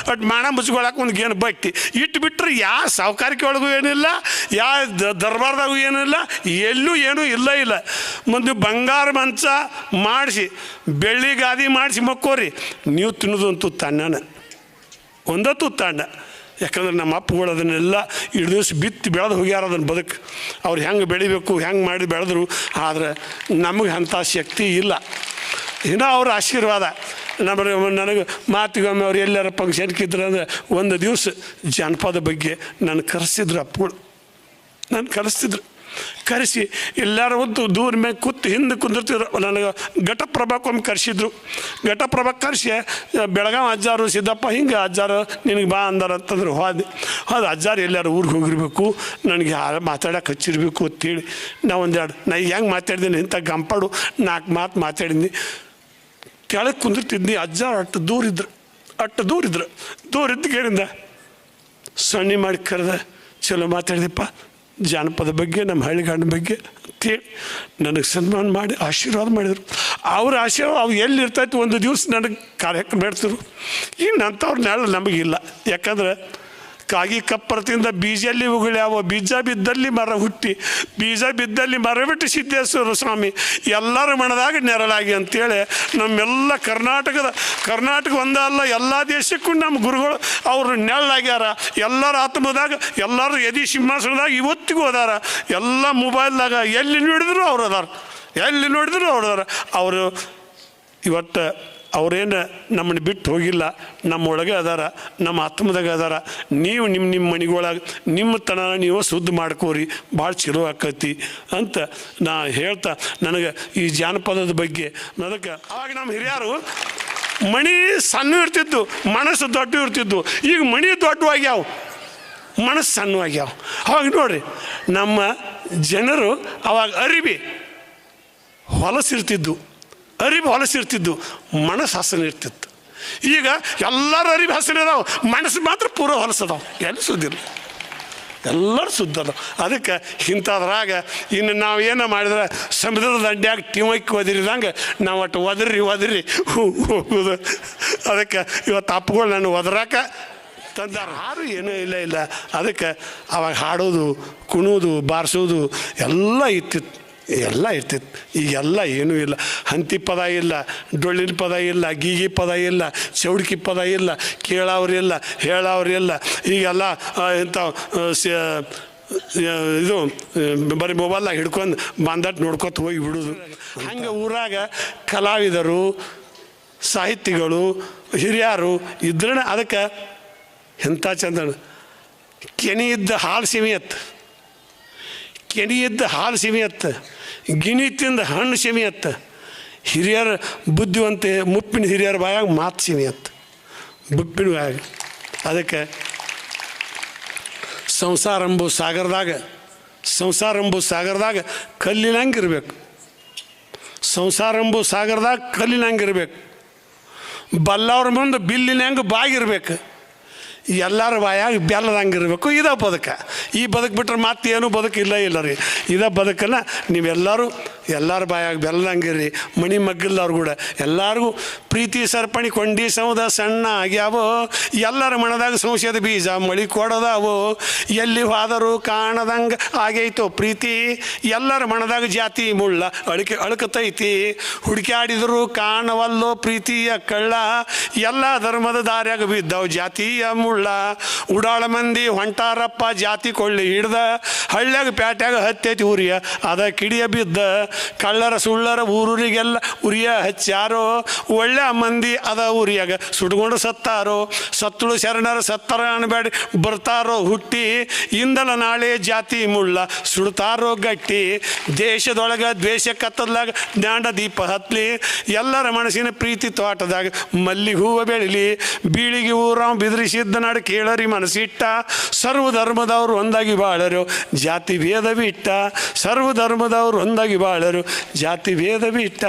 ಒಟ್ಟು ಮಾಣ ಮುಚ್ಕೊಳಕ್ಕೆ ಒಂದು ಗೇನು ಬಟ್ಟಿ. ಇಟ್ಟು ಬಿಟ್ಟರೆ ಯಾವ ಸಾವುಕಾರಿಕೆ ಒಳಗೂ ಏನಿಲ್ಲ ಯಾವ ದರ್ಬಾರ್ದಾಗೂ ಏನಿಲ್ಲ ಎಲ್ಲೂ ಏನೂ ಇಲ್ಲ ಇಲ್ಲ. ಮುಂದೆ ಬಂಗಾರ ಮಂಚ ಮಾಡಿಸಿ, ಬೆಳ್ಳಿ ಗಾದಿ ಮಾಡಿಸಿ ಮಕ್ಕೋರಿ. ನೀವು ತಿನ್ನೋದು ಒಂದು ತುತ್ತಣ್ಣನ ಒಂದೇ ತುತ್ತಣ್ಣ ಯಾಕಂದ್ರೆ ನಮ್ಮ ಅಪ್ಪಗಳು ಅದನ್ನೆಲ್ಲ ಇಡೀ ದಿವಸ ಬಿತ್ತು ಬೆಳೆದು ಹೋಗ್ಯಾರ ಅದನ್ನು ಬದುಕು. ಅವ್ರು ಹೆಂಗೆ ಬೆಳಿಬೇಕು, ಹೆಂಗೆ ಮಾಡಿ ಬೆಳೆದ್ರು, ಆದರೆ ನಮಗೆ ಅಂಥ ಶಕ್ತಿ ಇಲ್ಲ. ಇನ್ನೂ ಅವ್ರ ಆಶೀರ್ವಾದ. ನಮ್ಮ ನನಗೆ ಮಾತಿಗೊಮ್ಮೆ ಅವ್ರು ಎಲ್ಲಾರ ಫಂಕ್ಷನ್ಗಿದ್ರು ಅಂದ್ರೆ ಒಂದು ದಿವಸ ಜಾನಪದ ಬಗ್ಗೆ ನನ್ನ ಕರೆಸಿದ್ರು ಅಪ್ಪಗಳು. ನಾನು ಕಲಿಸ್ತಿದ್ರು ಕರೆಸಿ ಎಲ್ಲರೂ ಒಂದು ದೂರ ಮೇಲೆ ಕೂತು ಹಿಂದೆ ಕುಂದಿರ್ತಿದ್ರು. ನನಗೆ ಘಟಪ್ರಭಕ್ಕೊಮ್ಮೆ ಕರೆಸಿದ್ರು. ಘಟಪ್ರಭಾ ಕರೆಸಿ ಬೆಳಗಾವಿ ಅಜ್ಜಾರು, ಸಿದ್ದಪ್ಪ, ಹಿಂಗೆ ಅಜ್ಜಾರು, ನಿನಗೆ ಬಾ ಅಂದಾರ ಅಂತಂದ್ರೆ. ಹೋದೆ. ಹೋದೆ ಅಜ್ಜಾರು ಎಲ್ಲರೂ ಊರಿಗೆ ಹೋಗಿರ್ಬೇಕು. ನನಗೆ ಯಾರು ಮಾತಾಡಕ್ಕೆ ಹಚ್ಚಿರ್ಬೇಕು ಅಂತೇಳಿ ನಾ ಒಂದೆರಡು, ನಾ ಹೆಂಗೆ ಮಾತಾಡಿದ್ದೀನಿ ಇಂಥ ಗಂಪಾಡು, ನಾಲ್ಕು ಮಾತು ಮಾತಾಡಿದ್ನಿ. ಕೆಳಗೆ ಕುಂದಿರ್ತಿದ್ನಿ, ಅಜ್ಜಾರು ಅಷ್ಟು ದೂರ ಇದ್ರು. ಅಷ್ಟು ದೂರ ಇದ್ರು. ದೂರ ಇದ್ದ ಕೇಳಿಂದ, ಸಣ್ಣ ಮಾಡಿ ಕರೆದ, ಚಲೋ ಮಾತಾಡಿದಪ್ಪ ಜಾನಪದ ಬಗ್ಗೆ, ನಮ್ಮ ಹಳ್ಳಿಗಾಡಿನ ಬಗ್ಗೆ ಅಂತೇಳಿ ನನಗೆ ಸನ್ಮಾನ ಮಾಡಿ ಆಶೀರ್ವಾದ ಮಾಡಿದರು. ಅವ್ರ ಆಶೀರ್ವಾದ ಅವು ಎಲ್ಲಿರ್ತೈತೆ ಒಂದು ದಿವಸ ನನಗೆ ಕಾರ್ಯಕ್ರಮ ಇಡ್ತಿದ್ರು ಇನ್ನು ಅಂಥವ್ರನ್ನೆಲ್ಲ ನಮಗಿಲ್ಲ. ಯಾಕಂದ್ರೆ ಕಾಗಿ ಕಪ್ಪರತಿಂದ ಬೀಜಲ್ಲಿ ಉಗುಳ್ಯಾವ, ಬೀಜ ಬಿದ್ದಲ್ಲಿ ಮರ ಹುಟ್ಟಿ, ಬೀಜ ಬಿದ್ದಲ್ಲಿ ಮರ ಬಿಟ್ಟು ಸಿದ್ದೇಶ್ವರ ಸ್ವಾಮಿ, ಎಲ್ಲರ ಮನದಾಗ ನೆರಳಾಗಿ ಅಂತೇಳಿ ನಮ್ಮೆಲ್ಲ ಕರ್ನಾಟಕದ, ಕರ್ನಾಟಕ ಒಂದೇ ಅಲ್ಲ, ಎಲ್ಲ ದೇಶಕ್ಕೂ ನಮ್ಮ ಗುರುಗಳು ಅವರು ನೆರಳಾಗ್ಯಾರ. ಎಲ್ಲರ ಆತ್ಮದಾಗ, ಎಲ್ಲರೂ ಎದಿ ಸಿಂಹಾಸನದಾಗ ಇವತ್ತಿಗೂ ಅದಾರ. ಎಲ್ಲ ಮೊಬೈಲ್ದಾಗ ಎಲ್ಲಿ ನೋಡಿದ್ರು ಅವ್ರು ಅದಾರ. ಎಲ್ಲಿ ನೋಡಿದ್ರು ಅವ್ರು ಅದಾರ. ಅವರು ಇವತ್ತು ಅವರೇನು ನಮ್ಮನ್ನು ಬಿಟ್ಟು ಹೋಗಿಲ್ಲ, ನಮ್ಮೊಳಗೆ ಅದಾರ, ನಮ್ಮ ಆತ್ಮದಾಗ ಅದಾರ. ನೀವು ನಿಮ್ಮ ನಿಮ್ಮ ಮನೆಗೊಳಗೆ, ನಿಮ್ಮ ತನ ನೀವು ಶುದ್ಧ ಮಾಡ್ಕೋರಿ, ಭಾಳ ಚಲೋ ಆಕತಿ ಅಂತ ನಾ ಹೇಳ್ತಾ, ನನಗೆ ಈ ಜಾನಪದದ ಬಗ್ಗೆ ಅದಕ್ಕೆ ಅವಾಗ ನಮ್ಮ ಹಿರಿಯರು ಮಣಿ ಸಣ್ಣ ಇರ್ತಿದ್ದು ಮನಸ್ಸು ದೊಡ್ಡ ಇರ್ತಿದ್ದು ಈಗ ಮಣಿ ದೊಡ್ಡವಾಗ್ಯಾವ, ಮನಸ್ಸು ಸಣ್ಣವಾಗ್ಯಾವ. ಅವಾಗ ನೋಡ್ರಿ, ನಮ್ಮ ಜನರು ಅವಾಗ ಅರಿವಿ ಹೊಲಸಿರ್ತಿದ್ದು ಅರಿವು ಹೊಲಸಿರ್ತಿದ್ದು ಮನಸ್ಸು ಹಸನ ಇರ್ತಿತ್ತು. ಈಗ ಎಲ್ಲರೂ ಅರಿವು ಹಸನ ಇದಾವೆ ಮನಸ್ಸು ಮಾತ್ರ ಪೂರ ಹೊಲಸದಾವ ಎಲ್ಲಿ ಸುದ್ದಿಲ್ಲ ಎಲ್ಲರೂ ಸುದ್ದದ ಅದಕ್ಕೆ ಇಂಥದ್ರಾಗ ಇನ್ನು ನಾವು ಏನು ಮಾಡಿದ್ರೆ, ಸಮುದ್ರದ ದಂಡ್ಯಾಗ ಟಿವಕ್ಕೆ ಒದರಿದಂಗೆ ನಾವು ಒಟ್ಟು ಒದರಿ ಒದರಿ ಹೋಗುದು ಅದಕ್ಕೆ ಇವತ್ತು ಅಪ್ಪಗಳು ನಾನು ಒದರಾಕ ತಂದಾರ. ಯಾರು ಏನೂ ಇಲ್ಲ ಇಲ್ಲ. ಅದಕ್ಕೆ ಅವಾಗ ಹಾಡೋದು, ಕುಣೋದು, ಬಾರಿಸೋದು ಎಲ್ಲ ಇತ್ತಿತ್ತು. ಎಲ್ಲ ಇರ್ತಿತ್ತು ಈಗೆಲ್ಲ ಏನೂ ಇಲ್ಲ. ಹಂತಿ ಪದ ಇಲ್ಲ, ಡೊಳ್ಳಿನ ಪದ ಇಲ್ಲ, ಗೀಗಿ ಪದ ಇಲ್ಲ, ಚೌಡ್ಕಿ ಪದ ಇಲ್ಲ ಕೇಳವ್ರಿಲ್ಲ ಹೇಳವ್ರಿಲ್ಲ ಈಗೆಲ್ಲ ಇಂಥ ಇದು, ಬರೀ ಮೊಬೈಲ್ನಾಗ ಹಿಡ್ಕೊಂಡು ಬಂದಟ್ಟು ನೋಡ್ಕೊತ ಹೋಗಿ ಬಿಡೋದು. ಹಂಗೆ ಊರಾಗ ಕಲಾವಿದರು, ಸಾಹಿತಿಗಳು, ಹಿರಿಯರು ಇದ್ರೇ ಅದಕ್ಕೆ ಎಂಥ ಚಂದ ಕೆನಿ ಇದ್ದ ಹಾಲು ಸಿಮಿಯತ್ ಕೆನಿ ಇದ್ದ ಹಾಲು ಸಿಮಿಯತ್ತ ಗಿಣಿ ತಿಂದ ಹಣ್ಣು ಸಿಮಿಯತ್ತ ಹಿರಿಯರ ಬುದ್ಧಿವಂತೆ ಮುಪ್ಪಿನ ಹಿರಿಯರ ಬಾಯಾಗ ಮಾತು ಸಿಮಿಯತ್ತ ಮುಪ್ಪಿನ ಬಾಯಾಗ. ಅದಕ್ಕೆ ಸಂಸಾರ ಎಂಬು ಸಾಗರದಾಗ ಸಂಸಾರ ಎಂಬು ಸಾಗರದಾಗ ಕಲ್ಲಿನಂಗೆ ಇರಬೇಕು. ಸಂಸಾರ ಎಂಬು ಸಾಗರದಾಗ ಕಲ್ಲಿನಂಗೆ ಇರಬೇಕು. ಬಲ್ಲವ್ರ ಮುಂದೆ ಬಿಲ್ಲಿನಂಗೆ ಬಾಗಿರ್ಬೇಕು ಎಲ್ಲರ ಬಾಯಾಗ ಬೆಲ್ಲದಂಗೆ ಇರಬೇಕು ಇದೇ ಬದುಕ. ಈ ಬದುಕು ಬಿಟ್ಟರೆ ಮತ್ತೆ ಏನೂ ಬದುಕಿಲ್ಲ ಇಲ್ಲ ರೀ ಇದೇ ಬದುಕನ್ನು ನೀವೆಲ್ಲರೂ ಎಲ್ಲರ ಬಾಯಾಗ ಬೆಲ್ಲಂಗಿರಿ ಮಣಿ ಮಗ್ಗಲ್ದವ್ರು ಕೂಡ. ಎಲ್ಲರಿಗೂ ಪ್ರೀತಿ ಸರ್ಪಣಿ ಕೊಂಡಿ ಸೌದ ಸಣ್ಣ ಆಗ್ಯಾವೋ, ಎಲ್ಲರ ಮನದಾಗ ಸಂಶಯದ ಬೀಜ ಮಳಿ ಕೊಡೋದಾವು, ಎಲ್ಲಿ ಹೋದರೂ ಕಾಣದಂಗೆ ಆಗೈತೋ ಪ್ರೀತಿ, ಎಲ್ಲರ ಮನದಾಗ ಜಾತಿ ಮುಳ್ಳ ಅಳಕೆ ಅಳಕತೈತಿ. ಹುಡುಕ್ಯಾಡಿದ್ರು ಕಾಣವಲ್ಲೋ ಪ್ರೀತಿಯ ಕಳ್ಳ, ಎಲ್ಲ ಧರ್ಮದ ದಾರ್ಯಾಗ ಬಿದ್ದವು ಜಾತಿಯ ಮುಳ್ಳ. ಉಡಾಳ ಮಂದಿ ಹೊಂಟಾರಪ್ಪ ಜಾತಿ ಕೊಳ್ಳಿ ಹಿಡ್ದ, ಹಳ್ಳ್ಯಾಗ ಪ್ಯಾಟ್ಯಾಗ ಹತ್ತೈತಿ ಊರಿಯ, ಅದ ಕಿಡಿಯ ಬಿದ್ದ ಕಳ್ಳರ ಸುಳ್ಳರ ಊರೂರಿಗೆಲ್ಲ ಉರಿಯ ಹಚ್ಚಾರೋ ಒಳ್ಳೆ ಮಂದಿ ಅದ ಉರಿಯಾಗ ಸುಟ್ಕೊಂಡು ಸತ್ತಾರೋ, ಸತ್ತುಳು ಶರಣರ ಸತ್ತರ ಅನ್ಬೇಡಿ, ಬರ್ತಾರೋ ಹುಟ್ಟಿ, ಇಂದಲ ನಾಳೆ ಜಾತಿ ಮುಳ್ಳ. ಸುಡ್ತಾರೋ ಗಟ್ಟಿ, ದೇಶದೊಳಗೆ ದ್ವೇಷ ಕತ್ತದಾಗ ಜ್ಞಾನ ದೀಪ ಹತ್ಲಿ. ಎಲ್ಲರ ಮನಸ್ಸಿನ ಪ್ರೀತಿ ತೋಟದಾಗ ಮಲ್ಲಿ ಹೂವು ಬೆಳಿಲಿ. ಬೀಳಿಗೆ ಊರ ಬಿದಿರಿಸಿದ್ದ ನಾಡು ಕೇಳರಿ ಮನಸ್ಸಿಟ್ಟ. ಸರ್ವ ಧರ್ಮದವ್ರು ಒಂದಾಗಿ ಬಾಳರು ಜಾತಿ ಭೇದ ಬಿಟ್ಟ ಸರ್ವ ಧರ್ಮದವ್ರು ಒಂದಾಗಿ ಬಾಳರು ಜಾತಿ ಭೇದ ಬಿಟ್ಟ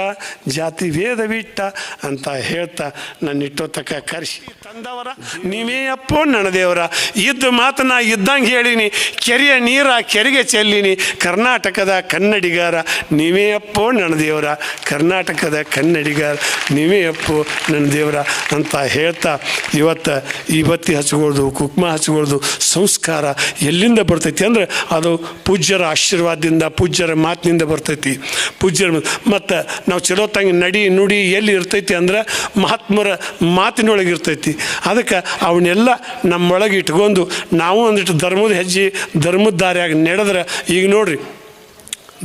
ಜಾತಿ ಭೇದ ಬಿಟ್ಟ ಅಂತ ಹೇಳ್ತಾ ನನ್ನ ಇಟ್ಟೊತ್ತಕ ಕರೆಸಿ ತಂದವರ, ನೀವೇ ಅಪ್ಪೋ ನನ್ನ ದೇವರ, ಇದ್ದ ಮಾತನ್ನ ಇದ್ದಂಗೆ ಹೇಳಿನಿ, ಕೆರೆಯ ನೀರ ಕೆರೆಗೆ ಚೆಲ್ಲಿನಿ, ಕರ್ನಾಟಕದ ಕನ್ನಡಿಗಾರ, ನೀವೇ ಅಪ್ಪೋ ನನ್ನ ದೇವರ, ಕರ್ನಾಟಕದ ಕನ್ನಡಿಗಾರ, ನೀವೇ ಅಪ್ಪೋ ನನ್ನ ದೇವರ ಅಂತ ಹೇಳ್ತಾ ಇವತ್ತು ಈ ಬತ್ತಿ ಹಚ್ಕೊಳ್ದು ಕುಕ್ಮ ಹಚ್ಕೊಳ್ದು ಸಂಸ್ಕಾರ ಎಲ್ಲಿಂದ ಬರ್ತೈತಿ ಅಂದರೆ ಅದು ಪೂಜ್ಯರ ಆಶೀರ್ವಾದದಿಂದ, ಪೂಜ್ಯರ ಮಾತಿನಿಂದ ಬರ್ತೈತಿ. ಪೂಜ್ಯರ ಮತ್ತು ನಾವು ಚಲೋ ತಂಗಿ ನಡಿ ನುಡಿ ಎಲ್ಲಿ ಇರ್ತೈತಿ ಅಂದ್ರೆ ಮಹಾತ್ಮರ ಮಾತಿನೊಳಗೆ ಇರ್ತೈತಿ. ಅದಕ್ಕೆ ಅವನ್ನೆಲ್ಲ ನಮ್ಮೊಳಗೆ ಇಟ್ಕೊಂಡು ನಾವು ಒಂದಿಷ್ಟು ಧರ್ಮದ ಹೆಜ್ಜೆ ಧರ್ಮದ ದಾರಿಯಾಗಿ ನಡೆದ್ರೆ ಈಗ ನೋಡ್ರಿ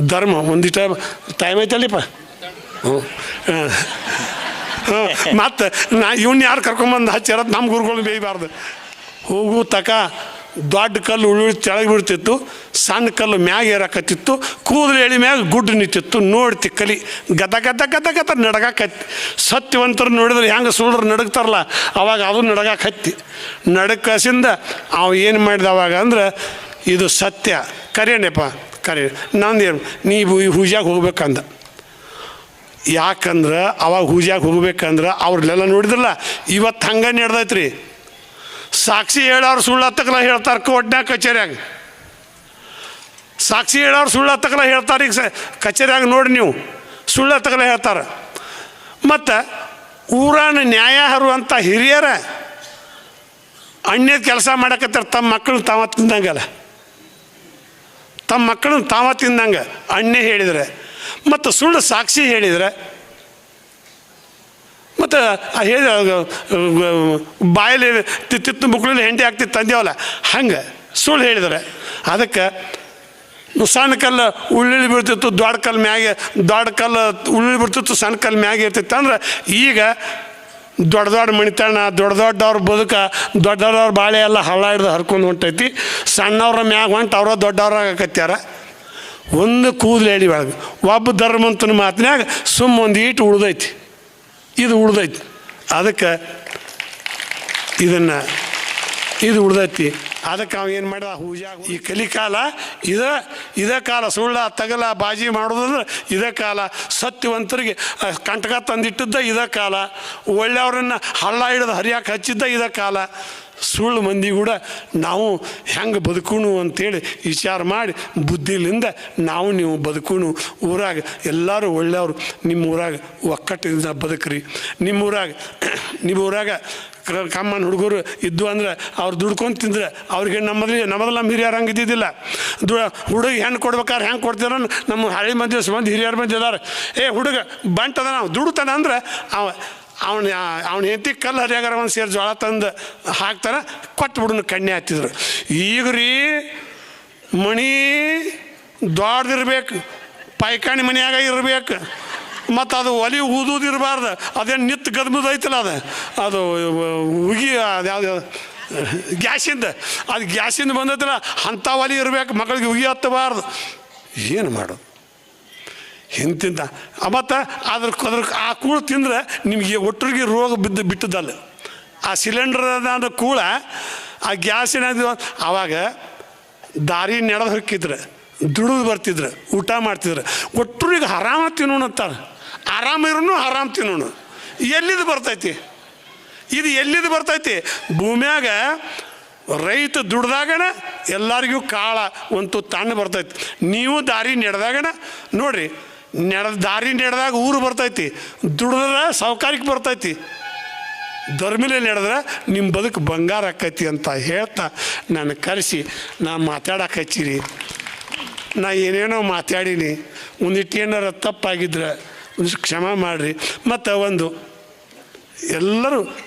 ಧರ್ಮ ಒಂದಿಟ ಟೈಮ್ ಐತಲ್ಲಿಪ್ಪ ಹ್ಞೂ. ಮತ್ತು ನಾ ಇವ್ನ ಯಾರು ಕರ್ಕೊಂಬಂದು ಹಚ್ಚಿರೋದು ನಮ್ಮ ಗುರುಗಳು ಬೇಯಬಾರ್ದು. ಹೋಗು ತಕ ದೊಡ್ಡ ಕಲ್ಲು ಉಳಿ ತೆಳಗೆ ಬಿಡ್ತಿತ್ತು. ಸಣ್ಣ ಕಲ್ಲು ಮ್ಯಾಗ ಏರಾಕತ್ತಿತ್ತು, ಕೂದಲು ಎಳಿ ಮ್ಯಾಗ ಗುಡ್ಡು ನಿಂತಿತ್ತು, ನೋಡ್ತಿ ಕಲಿ. ಗದ ಗದ ಗದ ಗದ ನಡಗಾಕತ್ತಿ. ಸತ್ಯವಂತರು ನೋಡಿದ್ರೆ ಹೆಂಗೆ ಸುಳ್ರು ನಡಗ್ತಾರಲ್ಲ, ಅವಾಗ ಅದು ನಡಗಾಕತ್ತಿ. ನಡಕಸಿಂದ ಅವ ಏನು ಮಾಡಿದ ಅವಾಗ ಅಂದ್ರೆ, ಇದು ಸತ್ಯ. ಕರೆಯಣ್ಣಪ್ಪ ಕರೆ ನಂದೇನು ನೀವು ಈ ಹೂಜಾಗ ಹೋಗ್ಬೇಕಂದ. ಯಾಕಂದ್ರೆ ಅವಾಗ ಹೂಜಾಗ ಹೋಗ್ಬೇಕಂದ್ರೆ ಅವ್ರನ್ನೆಲ್ಲ ನೋಡಿದ್ರಲ್ಲ ಇವತ್ತು ಹಂಗೆ ನಡ್ದೈತ್ರಿ. ಸಾಕ್ಷಿ ಹೇಳೋರು ಸುಳ್ಳು ಹತ್ತಕಲ ಹೇಳ್ತಾರೆ ಕೋಟ್ನ್ಯಾಗ ಕಚೇರಿಯಾಗ. ಸಾಕ್ಷಿ ಹೇಳೋರು ಸುಳ್ಳು ಹತ್ತಕಲ ಹೇಳ್ತಾರೆ. ಈಗ ಸ ಕಚೇರಿಯಾಗ ನೋಡಿ ನೀವು, ಸುಳ್ಳು ಹತ್ತಕಲ ಹೇಳ್ತಾರೆ. ಮತ್ತು ಊರಾನ ನ್ಯಾಯ ಹರುವಂಥ ಹಿರಿಯರ ಅಣ್ಯದ ಕೆಲಸ ಮಾಡಕತ್ತಾರೆ. ತಮ್ಮ ಮಕ್ಕಳು ತಾವ ತಿಂದಂಗಲ್ಲ. ತಮ್ಮ ಮಕ್ಕಳು ತಾವ ತಿಂದಂಗೆ ಅಣ್ಣೆ ಹೇಳಿದರೆ, ಮತ್ತು ಸುಳ್ಳು ಸಾಕ್ಷಿ ಹೇಳಿದರೆ, ಮತ್ತು ಹೇಳಿದ ಬಾಯಲ್ಲಿ ತಿತ್ತು ಮುಕ್ಕಳಲ್ಲಿ ಹೆಂಡಿ ಆಗ್ತಿತ್ತು ತಂದೇವಲ್ಲ ಹಂಗೆ ಸುಳ್ಳು ಹೇಳಿದರೆ, ಅದಕ್ಕೆ ಸಣ್ಣ ಕಲ್ಲು ಉಳ್ಳಿ ಬೀಳ್ತಿತ್ತು, ದೊಡ್ಡ ಕಲ್ಲು ಮ್ಯಾಗೆ, ದೊಡ್ಡ ಕಲ್ಲು ಉಳ್ಳಿ ಬಿಡ್ತಿತ್ತು ಸಣ್ಣ ಕಲ್ಲು ಮ್ಯಾಗೆ ಇರ್ತಿತ್ತು. ಅಂದ್ರೆ ಈಗ ದೊಡ್ಡ ದೊಡ್ಡ ಮಣಿತಾಣ ದೊಡ್ಡ ದೊಡ್ಡವ್ರ ಬದುಕ, ದೊಡ್ಡ ದೊಡ್ಡವ್ರ ಬಾಳೆ ಎಲ್ಲ ಹಳ್ಳ ಹಿಡ್ದು ಹರ್ಕೊಂಡು ಹೊಂಟೈತಿ. ಸಣ್ಣವ್ರ ಮ್ಯಾಗ ಹೊಂಟು ಅವ್ರ ದೊಡ್ಡವ್ರಾಗಕತ್ಯಾರ ಒಂದು ಕೂದಲು ಹೇಳಿ ಒಳಗೆ, ಒಬ್ಬ ಧರ್ಮಂತನ ಮಾತಿನಾಗ ಸುಮ್ಮ ಒಂದು ಈಟು ಉಳ್ದೈತಿ. ಇದು ಉಳ್ದೈತಿ. ಅದಕ್ಕೆ ಇದನ್ನು, ಇದು ಉಳ್ದೈತಿ. ಅದಕ್ಕೆ ಅವ ಏನು ಮಾಡಿದ? ಹೂಜಾ ಈ ಕಲಿಕಾಲ ಇದ, ಇದೇ ಕಾಲ ಸುಳ್ಳ, ತಗಲ, ಬಾಜಿ ಮಾಡೋದಂದ್ರೆ ಇದೇ ಕಾಲ, ಸತ್ಯವಂತರಿಗೆ ಕಂಟಕ ತಂದಿಟ್ಟಿದ್ದ ಇದೇ ಕಾಲ, ಒಳ್ಳೆಯವ್ರನ್ನ ಹಳ್ಳ ಹಿಡಿದು ಹರಿಯಾಕೆ ಹಚ್ಚಿದ್ದ ಇದೇ ಕಾಲ, ಸುಳ್ಳು ಮಂದಿ ಕೂಡ ನಾವು ಹೆಂಗೆ ಬದುಕುಣು ಅಂತೇಳಿ ವಿಚಾರ ಮಾಡಿ ಬುದ್ಧಿಲಿಂದ ನಾವು ನೀವು ಬದುಕುಣು. ಊರಾಗ ಎಲ್ಲರೂ ಒಳ್ಳೆಯವರು, ನಿಮ್ಮ ಊರಾಗ ಒಕ್ಕಟ್ಟಿನಿಂದ ಬದುಕ್ರಿ. ನಿಮ್ಮ ಊರಾಗ ನಿಮ್ಮ ಊರಾಗ ಕಮ್ಮನ ಹುಡುಗರು ಇದ್ದು ಅಂದ್ರೆ ಅವ್ರು ದುಡ್ಕೊಂಡು ತಿಂದ್ರೆ ಅವ್ರಿಗೆ ನಮ್ಮಲ್ಲಿ ನಮ್ಮದಲ್ಲ ನಮ್ಮ ಹಿರಿಯರು ಹಂಗೆ ಇದ್ದಿದ್ದಿಲ್ಲ. ದು ಹುಡುಗ ಹೆಣ್ಣು ಕೊಡ್ಬೇಕಾದ್ರೆ ಹೆಂಗೆ ಕೊಡ್ತೀರ? ನಮ್ಮ ಹಳೆ ಮಂದಿ ಮಂದಿ ಹಿರಿಯರು ಮಂದಿ ಇದ್ದಾರೆ ಏ ಹುಡುಗ ಬಂಟದ ನಾವು ದುಡ್ತಾನೆ ಅಂದ್ರೆ ಅವ, ಅವನ ಅವನ ಹೆಂಡತಿ ಕಲ್ಲು ಹರಿಯಾಗಾರ ಒಂದು ಸೇರಿ ಜೋಳ ತಂದು ಹಾಕ್ತಾನೆ ಕೊಟ್ಟು ಬಿಡೋನು ಕಣ್ಣೆ ಹಾಕ್ತಿದ್ರು ಈಗ ರೀ ಮಣಿ ದೊಡ್ದಿರ್ಬೇಕು ಪೈಕಾಣಿ ಮನೆಯಾಗ ಇರ್ಬೇಕು. ಮತ್ತು ಅದು ಒಲಿ ಊದುದು ಇರಬಾರ್ದು. ಅದೇನು ನಿತ್ತು ಗದ್ಮದ ಐತಲ್ಲ ಅದು. ಅದು, ಉಗಿ, ಅದು ಯಾವ್ದು ಗ್ಯಾಸಿಂದ. ಅದು ಗ್ಯಾಸಿಂದ ಬಂದೈತಲ್ಲ, ಅಂಥ ಒಲಿ ಇರಬೇಕು ಮಕ್ಕಳಿಗೆ ಉಗಿ ಹತ್ತಬಾರ್ದು. ಏನು ಮಾಡೋದು ಹಿಂತಿಂತ. ಮತ್ತು ಅದ್ರ ಅದ್ರ ಆ ಕೂಳು ತಿಂದ್ರೆ ನಿಮಗೆ ಒಟ್ಟರಿಗೆ ರೋಗ ಬಿದ್ದು ಬಿಟ್ಟದಲ್ಲ ಆ ಸಿಲಿಂಡರ್ ಅನ್ನೋ ಕೂಳ, ಆ ಗ್ಯಾಸಿನ ಆವಾಗ ದಾರಿ ನಡೆದು ಹೊಕ್ಕಿದ್ರೆ, ದುಡಿದು ಬರ್ತಿದ್ರು, ಊಟ ಮಾಡ್ತಿದ್ರು ಒಟ್ಟರಿಗೆ ಆರಾಮ ತಿನ್ನೋಣ ಅಂತಾರೆ ಆರಾಮ ಇರೋನು, ಆರಾಮ ತಿನ್ನೋಣ ಎಲ್ಲಿದು ಬರ್ತೈತಿ? ಇದು ಎಲ್ಲಿದು ಬರ್ತೈತಿ? ಭೂಮ್ಯಾಗ ರೈತ ದುಡ್ದಾಗಣ, ಎಲ್ಲರಿಗೂ ಕಾಳ ಒಂದು ತಣ್ಣು ಬರ್ತೈತಿ. ನೀವು ದಾರಿ ನೆಡ್ದಾಗಣ, ನೋಡ್ರಿ, ನೆಡ ದಾರಿ ನೆಡ್ದಾಗ ಊರು ಬರ್ತೈತಿ ದುಡ್ದ್ರೆ ಸಾವುಕಾರಿಕೆ ಬರ್ತೈತಿ. ಧರ್ಮಿಲೆ ನಡೆದ್ರೆ ನಿಮ್ಮ ಬದುಕು ಬಂಗಾರ ಆಕೈತಿ ಅಂತ ಹೇಳ್ತಾ ನಾನು ಕರೆಸಿ, ನಾ ಮಾತಾಡಕ್ಕೆ ನಾ ಏನೇನೋ ಮಾತಾಡೀನಿ, ಒಂದಿಟ್ಟು ಏನಾರ ತಪ್ಪಾಗಿದ್ರೆ ಕ್ಷಮ ಮಾಡಿರಿ. ಮತ್ತು ಒಂದು ಎಲ್ಲರೂ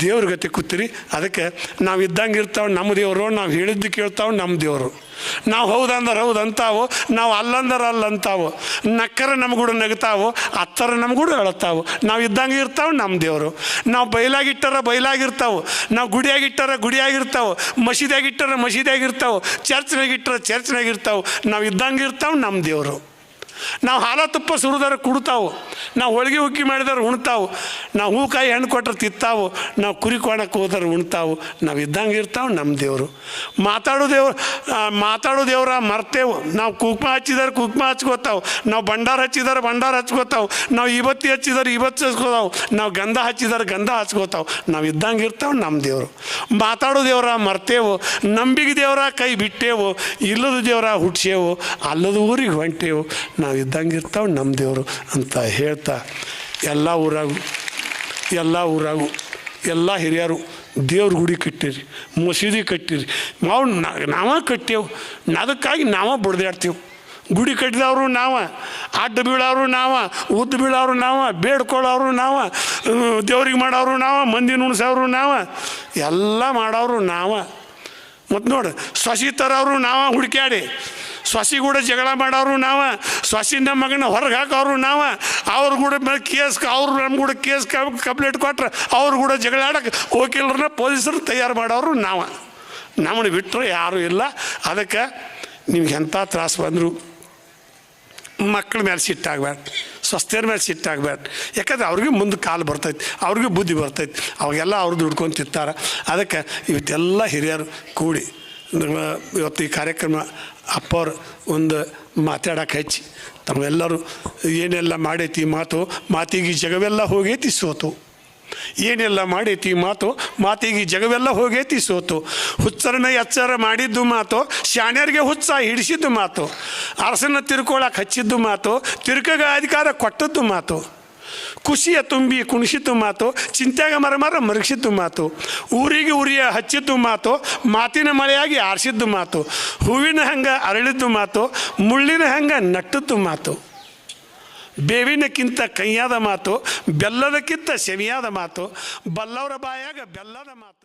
ದೇವ್ರ ಗತಿ ಕೂತಿರಿ. ಅದಕ್ಕೆ ನಾವು ಇದ್ದಂಗೆ ಇರ್ತಾವೆ ನಮ್ಮ ದೇವರು, ನಾವು ಹೇಳಿದ್ದು ಕೇಳ್ತಾವೆ ನಮ್ಮ ದೇವರು. ನಾವು ಹೌದಂದ್ರೆ ಹೌದು ಅಂತಾವು ನಾವು ಅಲ್ಲಂದ್ರೆ ಅಲ್ಲ ಅಂತಾವು ನಕ್ಕರ ನಮ್ಗೂಡ ನಗ್ತಾವು, ಅತ್ತರ ನಮ್ಗೂಡು ಹೇಳ್ತಾವು ನಾವು ಇದ್ದಂಗೆ ಇರ್ತಾವೆ ನಮ್ಮ ದೇವರು. ನಾವು ಬಯಲಾಗಿಟ್ಟಾರ ಬಯಲಾಗಿರ್ತಾವೆ, ನಾವು ಗುಡಿಯಾಗಿಟ್ಟಾರ ಗುಡಿಯಾಗಿರ್ತಾವೆ, ಮಸೀದಿಯಾಗಿಟ್ಟಾರ ಮಸೀದಿಯಾಗಿರ್ತಾವೆ, ಚರ್ಚ್ನಾಗಿಟ್ಟರೆ ಚರ್ಚ್ನಾಗಿರ್ತಾವೆ, ನಾವು ಇದ್ದಂಗೆ ಇರ್ತಾವೆ ನಮ್ಮ ದೇವರು. ನಾವು ಹಾಲ ತುಪ್ಪ ಸುರಿದಾರ ಕುಡ್ತಾವು. ನಾವು ಹೋಳಿಗೆ ಹುಕ್ಕಿ ಮಾಡಿದಾರೆ ಉಣ್ತಾವು. ನಾವು ಹೂಕಾಯಿ ಹಣ್ಣು ಕೊಟ್ಟರೆ ತಿತ್ತಾವು ನಾವು ಕುರಿ ಕೋಣಕ್ಕೆ ಹೋದ್ರೆ ಉಣ್ತಾವು. ನಾವು ಇದ್ದಂಗೆ ಇರ್ತಾವೆ ನಮ್ಮ ದೇವರು. ಮಾತಾಡೋ ದೇವ್ರು ಮಾತಾಡೋ ದೇವ್ರ ಮರ್ತೇವು ನಾವು ಕುಕ್ಮ ಹಚ್ಚಿದಾರೆ ಕುಕ್ಮ ಹಚ್ಕೋತಾವು. ನಾವು ಭಂಡಾರ ಹಚ್ಚಿದಾರೆ ಭಂಡಾರ ಹಚ್ಕೋತಾವು. ನಾವು ಇವತ್ತಿ ಹಚ್ಚಿದಾರೆ ಇವತ್ತು ಹಚ್ಕೋತಾವು. ನಾವು ಗಂಧ ಹಚ್ಚಿದಾರೆ ಗಂಧ ಹಚ್ಕೋತಾವು. ನಾವು ಇದ್ದಂಗೆ ಇರ್ತಾವೆ ನಮ್ಮ ದೇವರು. ಮಾತಾಡೋ ದೇವ್ರ ಮರ್ತೇವು ನಂಬಿಕೆ ದೇವ್ರ ಕೈ ಬಿಟ್ಟೇವು ಇಲ್ಲದ ದೇವ್ರ ಹುಟ್ಸೇವು ಅಲ್ಲದ ಊರಿಗೆ ಹೊಂಟೇವು ನಾವು ಇದ್ದಂಗೆ ಇರ್ತಾವೆ ನಮ್ಮ ದೇವರು ಅಂತ ಹೇಳ್ತಾ ಎಲ್ಲ ಊರಾಗು ಎಲ್ಲ ಊರಾಗು, ಎಲ್ಲ ಹಿರಿಯರು ದೇವ್ರ ಗುಡಿ ಕಟ್ಟಿರಿ, ಮಸೀದಿ ಕಟ್ಟಿರಿ. ನಾವು ನಾವ ಕಟ್ಟೇವು ಅದಕ್ಕಾಗಿ ನಾವ ಬಡ್ದಾಡ್ತೀವಿ. ಗುಡಿ ಕಟ್ಟಿದವರು ನಾವ, ಅಡ್ಡ ಬೀಳೋರು ನಾವ, ಉದ್ದ ಬೀಳೋರು ನಾವ, ಬೇಡ್ಕೊಳ್ಳೋರು ನಾವ ದೇವ್ರಿಗೆ ಮಾಡೋರು ನಾವ, ಮಂದಿ ನುಣಿಸೋರು ನಾವ, ಎಲ್ಲ ಮಾಡೋರು ನಾವ. ಮತ್ತು ನೋಡಿ, ಸಸಿ ತರೋರು ನಾವ ಹುಡುಕ್ಯಾಡಿ. ಸೊಸಿ ಕೂಡ ಜಗಳ ಮಾಡೋರು ನಾವು ಸೊಸಿನ ಮಗನ ಹೊರಗೆ ಹಾಕೋರು ನಾವು, ಅವ್ರ ಕೂಡ ಕೇಸ್ ಅವ್ರು ನಮ್ಮ ಕೂಡ ಕೇಸ್ ಕಂಪ್ಲೇಂಟ್ ಕೊಟ್ರೆ ಅವ್ರು ಕೂಡ ಜಗಳ ಆಡಕ್ಕೆ ವಕೀಲರನ್ನ ಪೊಲೀಸರು ತಯಾರು ಮಾಡೋರು ನಾವು. ನಮ್ಮನ್ನು ಬಿಟ್ಟರೆ ಯಾರೂ ಇಲ್ಲ. ಅದಕ್ಕೆ ನಿಮ್ಗೆ ಎಂಥ ತ್ರಾಸು ಬಂದರು? ಮಕ್ಕಳ ಮೇಲೆ ಸಿಟ್ಟಾಗಬೇಡ ಸ್ವಸ್ಥರ ಮೇಲೆ ಸಿಟ್ಟಾಗಬೇಡ ಯಾಕಂದ್ರೆ ಅವ್ರಿಗೂ ಮುಂದೆ ಕಾಲು ಬರ್ತೈತಿ, ಅವ್ರಿಗೂ ಬುದ್ಧಿ ಬರ್ತೈತಿ. ಅವಾಗೆಲ್ಲ ಅವ್ರು ದುಡ್ಕೊಂಡು ಅದಕ್ಕೆ ಇವತ್ತೆಲ್ಲ ಹಿರಿಯರು ಕೂಡಿ ಇವತ್ತು ಈ ಕಾರ್ಯಕ್ರಮ ಅಪ್ಪವ್ರು ಒಂದು ಮಾತಾಡಕ್ಕೆ ಹಚ್ಚಿ, ತಮ್ಮೆಲ್ಲರೂ ಏನೆಲ್ಲ ಮಾಡೈತಿ ಮಾತು, ಮಾತಿಗೆ ಜಗವೆಲ್ಲ ಹೋಗೈತಿ ಸೋತು. ಏನೆಲ್ಲ ಮಾಡೈತಿ ಮಾತು, ಮಾತಿಗೆ ಜಗವೆಲ್ಲ ಹೋಗೈತಿ ಸೋತು. ಹುಚ್ಚರನ್ನ ಎಚ್ಚರ ಮಾಡಿದ್ದು ಮಾತು, ಶಾಣ್ಯರಿಗೆ ಹುಚ್ಚ ಹಿಡಿಸಿದ್ದು ಮಾತು. ಅರಸನ ತಿರ್ಕೊಳಕ್ಕೆ ಹಚ್ಚಿದ್ದು ಮಾತು, ತಿರ್ಕಗ ಅಧಿಕಾರ ಕೊಟ್ಟದ್ದು ಮಾತು. ಖುಷಿಯ ತುಂಬಿ ಕುಣಿಸಿತು ಮಾತು, ಚಿಂತ್ಯಾಗ ಮರ ಮರ ಮರಗಿಸಿದ್ದು ಮಾತು, ಊರಿಗೆ ಉರಿಯ ಹಚ್ಚಿತು ಮಾತು, ಮಾತಿನ ಮಳೆಯಾಗಿ ಆರಿಸಿದ್ದು ಮಾತು, ಹೂವಿನ ಹಂಗ ಅರಳಿದ್ದು ಮಾತು, ಮುಳ್ಳಿನ ಹಂಗ ನಟ್ಟದ್ದು ಮಾತು. ಬೇವಿನಕ್ಕಿಂತ ಕೈಯಾದ ಮಾತು, ಬೆಲ್ಲದಕ್ಕಿಂತ ಸೆವಿಯಾದ ಮಾತು, ಬಲ್ಲವರ ಬಾಯಾಗ ಬೆಲ್ಲದ ಮಾತು.